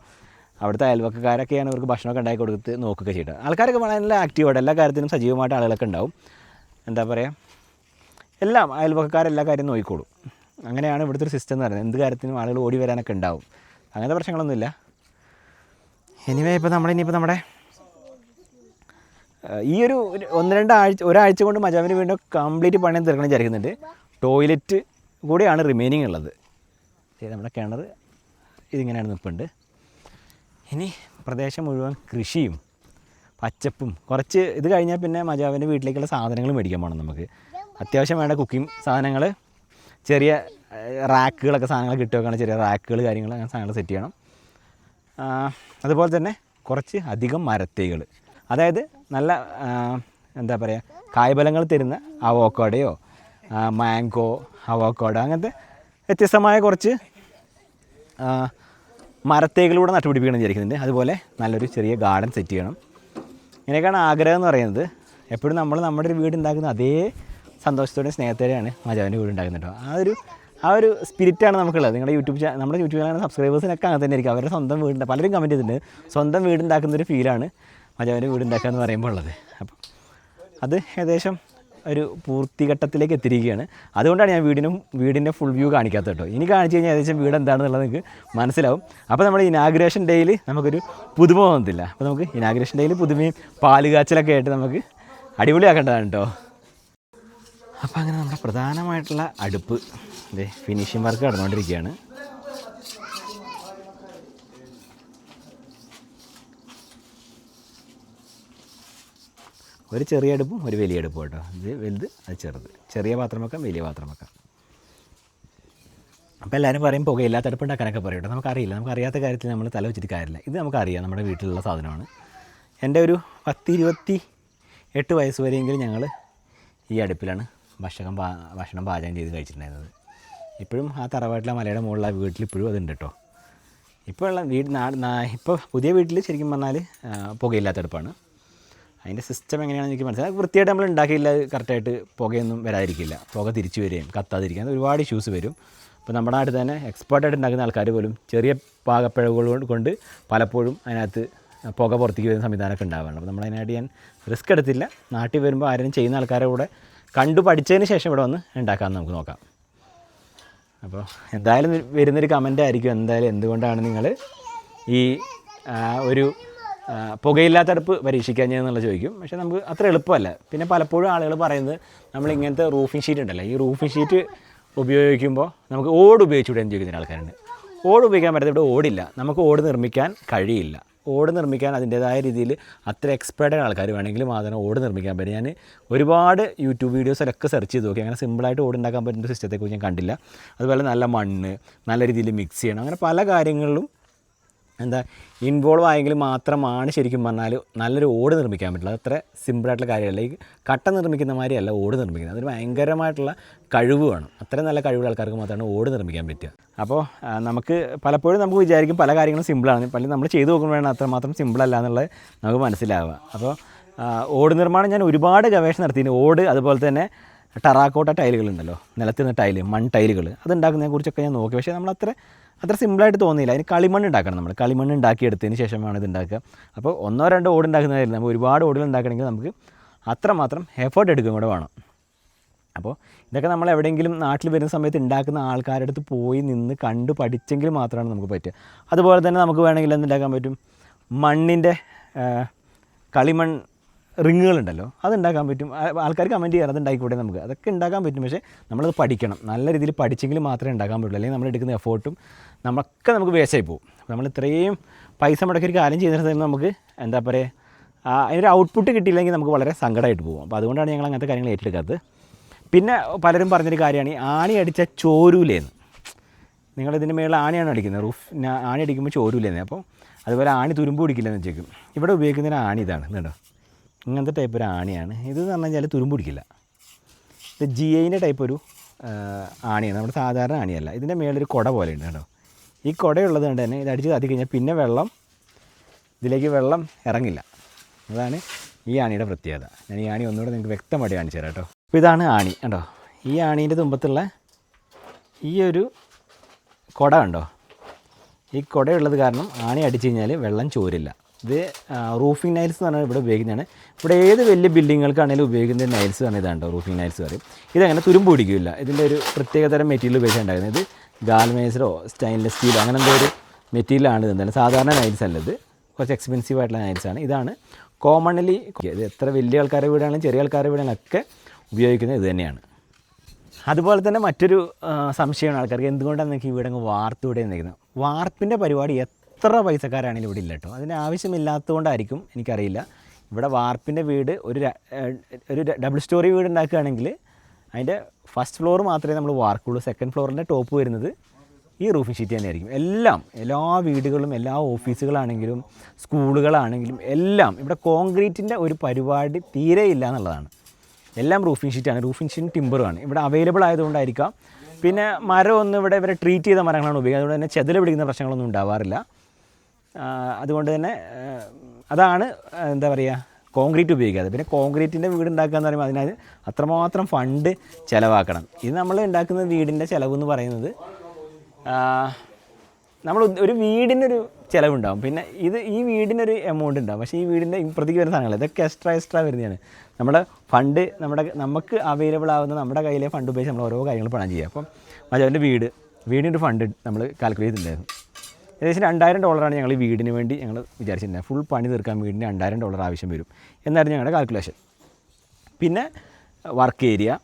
അവിടുത്തെ അയൽവക്കക്കാരൊക്കെയാണ് ഇവർക്ക് ഭക്ഷണമൊക്കെ ഉണ്ടാക്കി കൊടുത്ത് നോക്കുകയൊക്കെ ചെയ്യുന്നത് ആൾക്കാരൊക്കെ വളരെ ആക്റ്റീവായിട്ട് എല്ലാ കാര്യത്തിനും സജീവമായിട്ട് ആളുകളൊക്കെ ഉണ്ടാവും. എന്താ പറയുക എല്ലാം അയൽവക്കക്കാർ എല്ലാ കാര്യം നോക്കിക്കോളും. അങ്ങനെയാണ് ഇവിടുത്തെ ഒരു സിസ്റ്റം എന്ന് പറയുന്നത്. എന്ത് കാര്യത്തിനും ആളുകൾ ഓടി വരാനൊക്കെ ഉണ്ടാവും. അങ്ങനത്തെ പ്രശ്നങ്ങളൊന്നുമില്ല. എനിവേ ഇപ്പോൾ നമ്മളിനിയിപ്പോൾ നമ്മുടെ ഈ ഒരു ഒന്ന് രണ്ടാഴ്ച ഒരാഴ്ച കൊണ്ട് മജാവിന് വീണ്ടും കംപ്ലീറ്റ് പണിയും തീർക്കണം വിചാരിക്കുന്നുണ്ട്. ടോയ്ലറ്റ് കൂടെയാണ് റിമൈനിങ് ഉള്ളത്. നമ്മുടെ കിണർ ഇതിങ്ങനെയാണ് നിൽപ്പുണ്ട് ഇനി പ്രദേശം മുഴുവൻ കൃഷിയും പച്ചപ്പും കുറച്ച് ഇത് കഴിഞ്ഞാൽ പിന്നെ മജാവിന്റെ വീട്ടിലേക്കുള്ള സാധനങ്ങൾ മേടിക്കാൻ പോകണം നമുക്ക്. അത്യാവശ്യം വേണ്ട കുക്കിംഗ് സാധനങ്ങൾ ചെറിയ റാക്കുകളൊക്കെ സാധനങ്ങൾ കിട്ടുകയാണ് ചെറിയ റാക്കുകൾ കാര്യങ്ങൾ അങ്ങനെ സാധനങ്ങൾ സെറ്റ് ചെയ്യണം. അതുപോലെ തന്നെ കുറച്ച് അധികം മരത്തൈകൾ അതായത് നല്ല എന്താ പറയുക കായ്ഫലങ്ങൾ തരുന്ന അവോക്കോടയോ മാംഗോ അവോക്കോട അങ്ങനത്തെ വ്യത്യസ്തമായ കുറച്ച് മരത്തേകളിലൂടെ നട്ടുപിടിപ്പിക്കണം വിചാരിക്കുന്നുണ്ട്. അതുപോലെ നല്ലൊരു ചെറിയ ഗാർഡൻ സെറ്റ് ചെയ്യണം. ഇങ്ങനെയൊക്കെയാണ് ആഗ്രഹം എന്ന് പറയുന്നത്. എപ്പോഴും നമ്മൾ നമ്മുടെ ഒരു വീട് ഉണ്ടാക്കുന്ന അതേ സന്തോഷത്തോടെയും സ്നേഹത്തോടെയാണ് മജാവിന്റെ കൂടെ ഉണ്ടാക്കുന്നത് ആ ഒരു ആ ഒരു സ്പിരിറ്റാണ് നമുക്കുള്ളത്. നിങ്ങളുടെ യൂട്യൂബ് ചാനൽ നമ്മുടെ യൂട്യൂബ് ചാനൽ സബ്സ്ക്രൈബേഴ്സിനൊക്കെ അങ്ങനെ തന്നെ ആയിരിക്കും അവരുടെ സ്വന്തം വീടുണ്ട് പലരും കമന്റ് ചെയ്തിട്ടുണ്ട്. സ്വന്തം വീടുണ്ടാക്കുന്ന ഒരു ഫീലാണ് മജാവിന്റെ വീട് ഉണ്ടാക്കുക എന്ന് പറയുമ്പോൾ ഉള്ളത്. അപ്പം അത് ഏകദേശം ഒരു പൂർത്തിഘട്ടത്തിലേക്ക് എത്തിയിരിക്കുകയാണ്. അതുകൊണ്ടാണ് ഞാൻ വീടിനും വീടിന്റെ ഫുൾ വ്യൂ കാണിക്കാത്തത് കേട്ടോ. ഇനി കാണിച്ചു കഴിഞ്ഞാൽ ഏകദേശം വീട് എന്താണെന്നുള്ളത് നിങ്ങൾക്ക് മനസ്സിലാവും. അപ്പോൾ നമ്മൾ ഇനാഗ്രേഷൻ ഡേയിൽ നമുക്കൊരു പുതുമ തോന്നത്തില്ല അപ്പോൾ നമുക്ക് ഇനാഗ്രേഷൻ ഡേയിൽ പുതുമയും പാലുകാച്ചലൊക്കെ ആയിട്ട് നമുക്ക് അടിപൊളിയാക്കേണ്ടതാണ് കേട്ടോ. അപ്പോൾ അങ്ങനെ നമ്മുടെ പ്രധാനമായിട്ടുള്ള അടുപ്പ് ഇതേ ഫിനിഷിംഗ് വർക്ക് നടന്നുകൊണ്ടിരിക്കുകയാണ്. ഒരു ചെറിയ അടുപ്പും ഒരു വലിയ അടുപ്പും കേട്ടോ. ഇത് വലുത് അത് ചെറുത്. ചെറിയ പാത്രം വെക്കാം വലിയ പാത്രം വെക്കാം അപ്പോൾ എല്ലാവരും പറയും പുകയില്ലാത്ത അടുപ്പ് ഉണ്ടാക്കാനൊക്കെ പറയും കേട്ടോ. നമുക്കറിയില്ല. നമുക്കറിയാത്ത കാര്യത്തിൽ നമ്മൾ തല വെച്ചിട്ട് കാര്യമില്ല. ഇത് നമുക്കറിയാം നമ്മുടെ വീട്ടിലുള്ള സാധനമാണ്. എന്റെ ഒരു പത്ത് ഇരുപത്തി എട്ട് വയസ്സ് വരെയെങ്കിലും ഞങ്ങൾ ഈ അടുപ്പിലാണ് ഭക്ഷണം ഭക്ഷണം പാചകം ചെയ്ത് കഴിച്ചിട്ടുണ്ടായിരുന്നത്. ഇപ്പോഴും ആ തറവാട്ടിലെ മലയുടെ മുകളിലെ വീട്ടിൽ ഇപ്പോഴും അതുണ്ട് കേട്ടോ. ഇപ്പോൾ ഉള്ള വീട് നാട് ഇപ്പോൾ പുതിയ വീട്ടിൽ ശരിക്കും പറഞ്ഞാൽ ആ, പുകയില്ലാത്ത അടുപ്പാണ്. അതിന്റെ സിസ്റ്റം എങ്ങനെയാണെന്ന് എനിക്ക് മനസ്സിലായി. വൃത്തിയായിട്ട് നമ്മൾ ഉണ്ടാക്കിയില്ല കറക്റ്റായിട്ട് പുകയൊന്നും വരാതിരിക്കില്ല. പുക തിരിച്ചു വരികയും കത്താതിരിക്കുക ഒരുപാട് ഇഷ്യൂസ് വരും. ഇപ്പോൾ നമ്മുടെ നാട്ടിൽ തന്നെ എക്സ്പേർട്ടായിട്ട് ഉണ്ടാക്കുന്ന ആൾക്കാർ പോലും ചെറിയ പാകപ്പിഴവുകൾ കൊണ്ട് പലപ്പോഴും അതിനകത്ത് പുക പുറത്തേക്ക് വരുന്ന സംവിധാനമൊക്കെ ഉണ്ടാവുകയാണ് അപ്പോൾ നമ്മൾ അതിനായിട്ട് ഞാൻ റിസ്ക് എടുത്തില്ല. നാട്ടിൽ വരുമ്പോൾ ആരെങ്കിലും ചെയ്യുന്ന ആൾക്കാരെ കൂടെ കണ്ടു പഠിച്ചതിന് ശേഷം ഇവിടെ വന്ന് ഉണ്ടാക്കാമെന്ന് നമുക്ക് നോക്കാം. അപ്പോൾ എന്തായാലും വരുന്നൊരു കമന്റ് ആയിരിക്കും എന്തായാലും എന്തുകൊണ്ടാണ് നിങ്ങൾ ഈ ഒരു പുകയില്ലാത്തടുപ്പ് പരീക്ഷിക്കാൻ എന്നുള്ള ചോദിക്കും. പക്ഷേ നമുക്ക് അത്ര എളുപ്പമല്ല. പിന്നെ പലപ്പോഴും ആളുകൾ പറയുന്നത് നമ്മൾ ഇങ്ങനത്തെ റൂഫിംഗ് ഷീറ്റ് ഉണ്ടല്ലോ ഈ റൂഫിംഗ് ഷീറ്റ് ഉപയോഗിക്കുമ്പോൾ നമുക്ക് ഓട് ഉപയോഗിച്ചുകൂടെ എന്ന് ചോദിക്കുന്ന ആൾക്കാരുണ്ട് ഓട് ഉപയോഗിക്കാൻ പറ്റാത്ത ഇവിടെ ഓടില്ല. നമുക്ക് ഓട് നിർമ്മിക്കാൻ കഴിയില്ല. ഓട് നിർമ്മിക്കാൻ അതിന്റേതായ രീതിയിൽ അത്ര എക്സ്പേർട്ടായ ആൾക്കാർ വേണമെങ്കിൽ മാത്രമേ ഓട് നിർമ്മിക്കാൻ പറ്റും. ഞാൻ ഒരുപാട് യൂട്യൂബ് വീഡിയോസിലൊക്കെ സെർച്ച് ചെയ്ത് നോക്കി. അങ്ങനെ സിമ്പിളായിട്ട് ഓട് ഉണ്ടാക്കാൻ പറ്റുന്ന സിസ്റ്റത്തെക്കുറിച്ച് ഞാൻ കണ്ടില്ല. അതുപോലെ നല്ല മണ്ണ് നല്ല രീതിയിൽ മിക്സ് ചെയ്യണം. അങ്ങനെ പല കാര്യങ്ങളിലും എന്താ ഇൻവോൾവ് ആയെങ്കിൽ മാത്രമാണ് ശരിക്കും പറഞ്ഞാൽ നല്ലൊരു ഓട് നിർമ്മിക്കാൻ പറ്റുള്ളൂ. അത്ര സിമ്പിളായിട്ടുള്ള കാര്യമല്ല. ഈ കട്ട നിർമ്മിക്കുന്ന മാതിരിയല്ല ഓട് നിർമ്മിക്കുന്നത്. അതൊരു ഭയങ്കരമായിട്ടുള്ള കഴിവ് വേണം. അത്രയും നല്ല കഴിവുള്ള ആൾക്കാർക്ക് മാത്രമാണ് ഓട് നിർമ്മിക്കാൻ പറ്റുക. അപ്പോൾ നമുക്ക് പലപ്പോഴും നമുക്ക് വിചാരിക്കും പല കാര്യങ്ങളും സിമ്പിളാണ് പല നമ്മൾ ചെയ്തു നോക്കുമ്പോഴാണ് അത്രമാത്രം സിമ്പിളല്ല എന്നുള്ളത് നമുക്ക് മനസ്സിലാവുക. അപ്പോൾ ഓട് നിർമ്മാണം ഞാൻ ഒരുപാട് ഗവേഷണം നടത്തിയിരുന്നു ഓട് അതുപോലെ തന്നെ ടറാക്കോട്ട ടൈലുകളുണ്ടല്ലോ. നിലത്തുനിന്ന് ടൈൽ മൺ ടൈലുകൾ അതുണ്ടാക്കുന്നതിനെ കുറിച്ചൊക്കെ ഞാൻ നോക്കി. പക്ഷേ നമ്മൾ അത്ര സിമ്പിളായിട്ട് തോന്നിയില്ല. അതിന് കളിമണ്ണ് ഉണ്ടാക്കണം നമ്മൾ കളിമണ്ണ് ഉണ്ടാക്കിയെടുത്തതിന് ശേഷം വേണം ഇത് ഉണ്ടാക്കുക. അപ്പോൾ ഒന്നോ രണ്ടോ ഓട് ഉണ്ടാക്കുന്നതായിരുന്നു നമുക്ക് ഒരുപാട് ഓടുകൾ ഉണ്ടാക്കണമെങ്കിൽ നമുക്ക് അത്രമാത്രം എഫേർട്ട് എടുക്കും കൂടെ വേണം. അപ്പോൾ ഇതൊക്കെ നമ്മൾ എവിടെയെങ്കിലും നാട്ടിൽ വരുന്ന സമയത്ത് ഉണ്ടാക്കുന്ന ആൾക്കാരുടെ അടുത്ത് പോയി നിന്ന് കണ്ട് പഠിച്ചെങ്കിൽ മാത്രമാണ് നമുക്ക് പറ്റുക. അതുപോലെ തന്നെ നമുക്ക് വേണമെങ്കിൽ എന്തുണ്ടാക്കാൻ പറ്റും? മണ്ണിന്റെ കളിമൺ റിങ്ങുകളുണ്ടല്ലോ അത് ഉണ്ടാക്കാൻ പറ്റും ആൾക്കാർ കമന്റ് ചെയ്യാറ് അത് ഉണ്ടാക്കിക്കൂടെ നമുക്ക്? അതൊക്കെ ഉണ്ടാക്കാൻ പറ്റും. പക്ഷേ നമ്മളത് പഠിക്കണം. നല്ല രീതിയിൽ പഠിച്ചെങ്കിൽ മാത്രമേ ഉണ്ടാക്കാൻ പറ്റുള്ളൂ. അല്ലെങ്കിൽ നമ്മൾ എടുക്കുന്ന എഫേർട്ടും നമ്മളൊക്കെ നമുക്ക് വേസ്റ്റായി പോകും. നമ്മൾ ഇത്രയും പൈസ മുടക്കി ഒരു കാര്യം ചെയ്യുന്ന സമയത്ത് നമുക്ക് എന്താ പറയുക അതിനൊരു ഔട്ട്പുട്ട് കിട്ടിയില്ലെങ്കിൽ നമുക്ക് വളരെ സങ്കടമായിട്ട് പോകും. അപ്പോൾ അതുകൊണ്ടാണ് ഞങ്ങൾ അങ്ങനത്തെ കാര്യങ്ങൾ ഏറ്റെടുക്കാത്തത്. പിന്നെ പലരും പറഞ്ഞൊരു കാര്യമാണ് ആണി അടിച്ച ചോരൂലേന്ന്. നിങ്ങളിതിന്റെ മേളിൽ ആണിയാണ് അടിക്കുന്നത്. റൂഫ് ആണി അടിക്കുമ്പോൾ ചോരൂലേന്ന്. അപ്പോൾ അതുപോലെ ആണി തുരുമ്പ് പിടിക്കില്ലെന്ന് വെച്ചേക്കും. ഇവിടെ ഉപയോഗിക്കുന്നതിന് ആണി ഇതാണ് കേട്ടോ ഇങ്ങനത്തെ ടൈപ്പ് ഒരു ആണിയാണ്. ഇത് എന്ന് പറഞ്ഞു കഴിഞ്ഞാൽ തുരുമ്പ് പിടിക്കില്ല. ഇത് ജി ഐന്റെ ടൈപ്പ് ഒരു ആണിയാണ്. നമ്മുടെ സാധാരണ ആണിയല്ല. ഇതിന്റെ മേളിലൊരു കുട പോലെ ഉണ്ട് കേട്ടോ. ഈ കുടയുള്ളത് കൊണ്ട് തന്നെ ഇത് അടിച്ച് കത്തി കഴിഞ്ഞാൽ പിന്നെ വെള്ളം ഇതിലേക്ക് വെള്ളം ഇറങ്ങില്ല. അതാണ് ഈ ആണിയുടെ പ്രത്യേകത. ഞാൻ ഈ ആണി ഒന്നുകൂടെ നിങ്ങൾക്ക് വ്യക്തമായിട്ട് കാണിച്ചു തരാം കേട്ടോ. അപ്പോൾ ഇതാണ് ആണി കേട്ടോ ഈ ആണീന്റെ തുമ്പത്തുള്ള ഈ ഒരു കുട കണ്ടോ? ഈ കുടയുള്ളത് കാരണം ആണി അടിച്ചു കഴിഞ്ഞാൽ വെള്ളം ചോരില്ല. ഇത് റൂഫിംഗ് നൈൽസ് എന്ന് പറഞ്ഞാൽ ഇവിടെ ഉപയോഗിക്കുന്നതാണ്. ഇവിടെ ഏത് വലിയ ബിൽഡിങ്ങുകൾക്കാണെങ്കിലും ഉപയോഗിക്കുന്ന നൈൽസ് പറഞ്ഞാൽ ഇതാണ് റൂഫിംഗ് നൈൽസ് പറയും. ഇതങ്ങനെ തുരുമ്പ് പിടിക്കില്ല. ഇതിന്റെ ഒരു പ്രത്യേകതരം മെറ്റീരിയൽ ഉപയോഗിച്ചുണ്ടാക്കുന്നത് ഇത് ഗാൽമേസറോ സ്റ്റെയിൻലെസ് സ്റ്റീലോ അങ്ങനെ എന്തോ ഒരു മെറ്റീരിയലാണ് ഇത് എന്തായാലും സാധാരണ നൈൽസ് അല്ല ഇത് കുറച്ച് എക്സ്പെൻസീവ് ആയിട്ടുള്ള നൈൽസാണ് ഇതാണ് കോമൺലി ഇത് എത്ര വലിയ ആൾക്കാരുടെ വീടാണെങ്കിലും ചെറിയ ആൾക്കാരുടെ വീടാണെങ്കിലും ഒക്കെ ഉപയോഗിക്കുന്നത് ഇത് തന്നെയാണ്. അതുപോലെ തന്നെ മറ്റൊരു സംശയമാണ് ആൾക്കാർക്ക്. എന്തുകൊണ്ടാണ് നിങ്ങൾക്ക് ഈ വീടങ്ങ് വാർത്തൂടെ നിൽക്കുന്നത് വാർപ്പിന്റെ പരിപാടി പൈസക്കാരാണെങ്കിലും ഇവിടെ ഇല്ല കേട്ടോ അതിന് ആവശ്യമില്ലാത്തതുകൊണ്ടായിരിക്കും എനിക്കറിയില്ല. ഇവിടെ വാർപ്പിന്റെ വീട് ഒരു ഒരു ഡബിൾ സ്റ്റോറി വീട് ഉണ്ടാക്കുകയാണെങ്കിൽ അതിന്റെ ഫസ്റ്റ് ഫ്ലോർ മാത്രമേ നമ്മൾ വാർക്കുള്ളൂ. സെക്കൻഡ് ഫ്ലോറിന്റെ ടോപ്പ് വരുന്നത് ഈ റൂഫിംഗ് ഷീറ്റ് തന്നെയായിരിക്കും. എല്ലാം എല്ലാ വീടുകളും എല്ലാ ഓഫീസുകളാണെങ്കിലും സ്കൂളുകളാണെങ്കിലും എല്ലാം ഇവിടെ കോൺക്രീറ്റിന്റെ ഒരു പരിപാടി തീരെ ഇല്ല എന്നുള്ളതാണ്. എല്ലാം റൂഫിംഗ് ഷീറ്റാണ് റൂഫിംഗ് ഷീറ്റും ടിമ്പറുമാണ് ഇവിടെ അവൈലബിൾ ആയതുകൊണ്ടായിരിക്കാം. പിന്നെ മരം ഇവിടെ ഇവരെ ട്രീറ്റ് ചെയ്ത മരങ്ങളാണ് ഉപയോഗിക്കുന്നത്. അതുകൊണ്ട് തന്നെ ചെതൽ പിടിക്കുന്ന പ്രശ്നങ്ങളൊന്നും ഉണ്ടാവാറില്ല. അതുകൊണ്ട് തന്നെ അതാണ് എന്താ പറയുക കോൺക്രീറ്റ് ഉപയോഗിക്കാതെ. പിന്നെ കോൺക്രീറ്റിന്റെ വീട് ഉണ്ടാക്കുക എന്ന് പറയുമ്പോൾ അതിനകത്ത് അത്രമാത്രം ഫണ്ട് ചിലവാക്കണം. ഇത് നമ്മൾ ഉണ്ടാക്കുന്ന വീടിന്റെ ചിലവ് എന്ന് പറയുന്നത് നമ്മൾ ഒരു വീടിനൊരു ചിലവുണ്ടാവും. പിന്നെ ഇത് ഈ വീടിനൊരു എമൗണ്ട് ഉണ്ടാവും. പക്ഷേ ഈ വീടിന്റെ ഇപ്പുറത്തേക്ക് വരുന്ന സാധനങ്ങൾ ഇതൊക്കെ എക്സ്ട്രാ എക്സ്ട്രാ വരുന്നതാണ്. നമ്മുടെ ഫണ്ട് നമ്മുടെ നമുക്ക് അവൈലബിൾ ആവുന്ന നമ്മുടെ കയ്യിലെ ഫണ്ട് ഉപയോഗിച്ച് നമ്മൾ ഓരോ കാര്യങ്ങൾ പ്ലാൻ ചെയ്യുക. അപ്പം മജാവിന്റെ വീട് വീടിന്റെ ഫണ്ട് നമ്മൾ കാൽക്കുലേറ്റ് ചെയ്തിട്ടുണ്ടായിരുന്നു. ഏകദേശം രണ്ടായിരം ഡോളറാണ് ഞങ്ങൾ ഈ വീടിന് വേണ്ടി ഞങ്ങൾ വിചാരിച്ചിട്ടുണ്ടായിരുന്നത് ഫുൾ പണി തീർക്കാൻ വീടിന് രണ്ടായിരം ഡോളർ ആവശ്യം വരും. എന്നായിരുന്നു ഞങ്ങളുടെ കാൽക്കുലേഷൻ പിന്നെ വർക്ക് ഏരിയ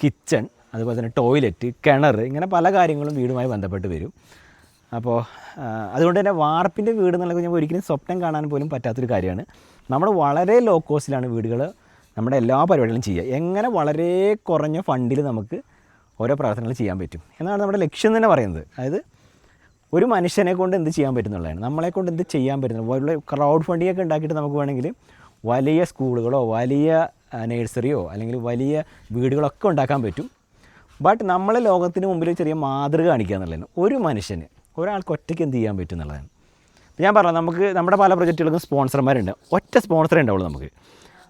കിച്ചൺ അതുപോലെ തന്നെ ടോയ്ലറ്റ് കിണർ ഇങ്ങനെ പല കാര്യങ്ങളും വീടുമായി ബന്ധപ്പെട്ട് വരും. അപ്പോൾ അതുകൊണ്ട് തന്നെ വാർപ്പിന്റെ വീട് എന്നുള്ളത് ഞാൻ ഒരിക്കലും സ്വപ്നം കാണാൻ പോലും പറ്റാത്തൊരു കാര്യമാണ്. നമ്മൾ വളരെ ലോ കോസ്റ്റിലാണ് വീടുകൾ നമ്മുടെ എല്ലാ പരിപാടികളും ചെയ്യുക. എങ്ങനെ വളരെ കുറഞ്ഞ ഫണ്ടിൽ നമുക്ക് ഓരോ പ്രവർത്തനങ്ങൾ ചെയ്യാൻ പറ്റും? എന്നാണ് നമ്മുടെ ലക്ഷ്യം തന്നെ പറയുന്നത്. അതായത് ഒരു മനുഷ്യനെ കൊണ്ട് എന്ത് ചെയ്യാൻ പറ്റുന്നുള്ളതാണ്. നമ്മളെ കൊണ്ട് എന്ത് ചെയ്യാൻ പറ്റുന്നു? ക്രൗഡ് ഫണ്ടിങ് ഒക്കെ ഉണ്ടാക്കിയിട്ട് നമുക്ക് വേണമെങ്കിൽ വലിയ സ്കൂളുകളോ വലിയ നേഴ്സറിയോ അല്ലെങ്കിൽ വലിയ വീടുകളൊക്കെ ഉണ്ടാക്കാൻ പറ്റും. ബട്ട് നമ്മളെ ലോകത്തിന് മുമ്പിൽ ചെറിയ മാതൃക കാണിക്കുക എന്നുള്ളതാണ്. ഒരു മനുഷ്യന് ഒരാൾക്ക് ഒറ്റയ്ക്ക് എന്ത് ചെയ്യാൻ പറ്റും എന്നുള്ളതാണ്. ഞാൻ പറഞ്ഞു നമുക്ക് നമ്മുടെ പല പ്രൊജക്റ്റുകൾക്കും സ്പോൺസർമാരുണ്ട് ഒറ്റ സ്പോൺസറേ ഉണ്ടാവുള്ളൂ നമുക്ക്.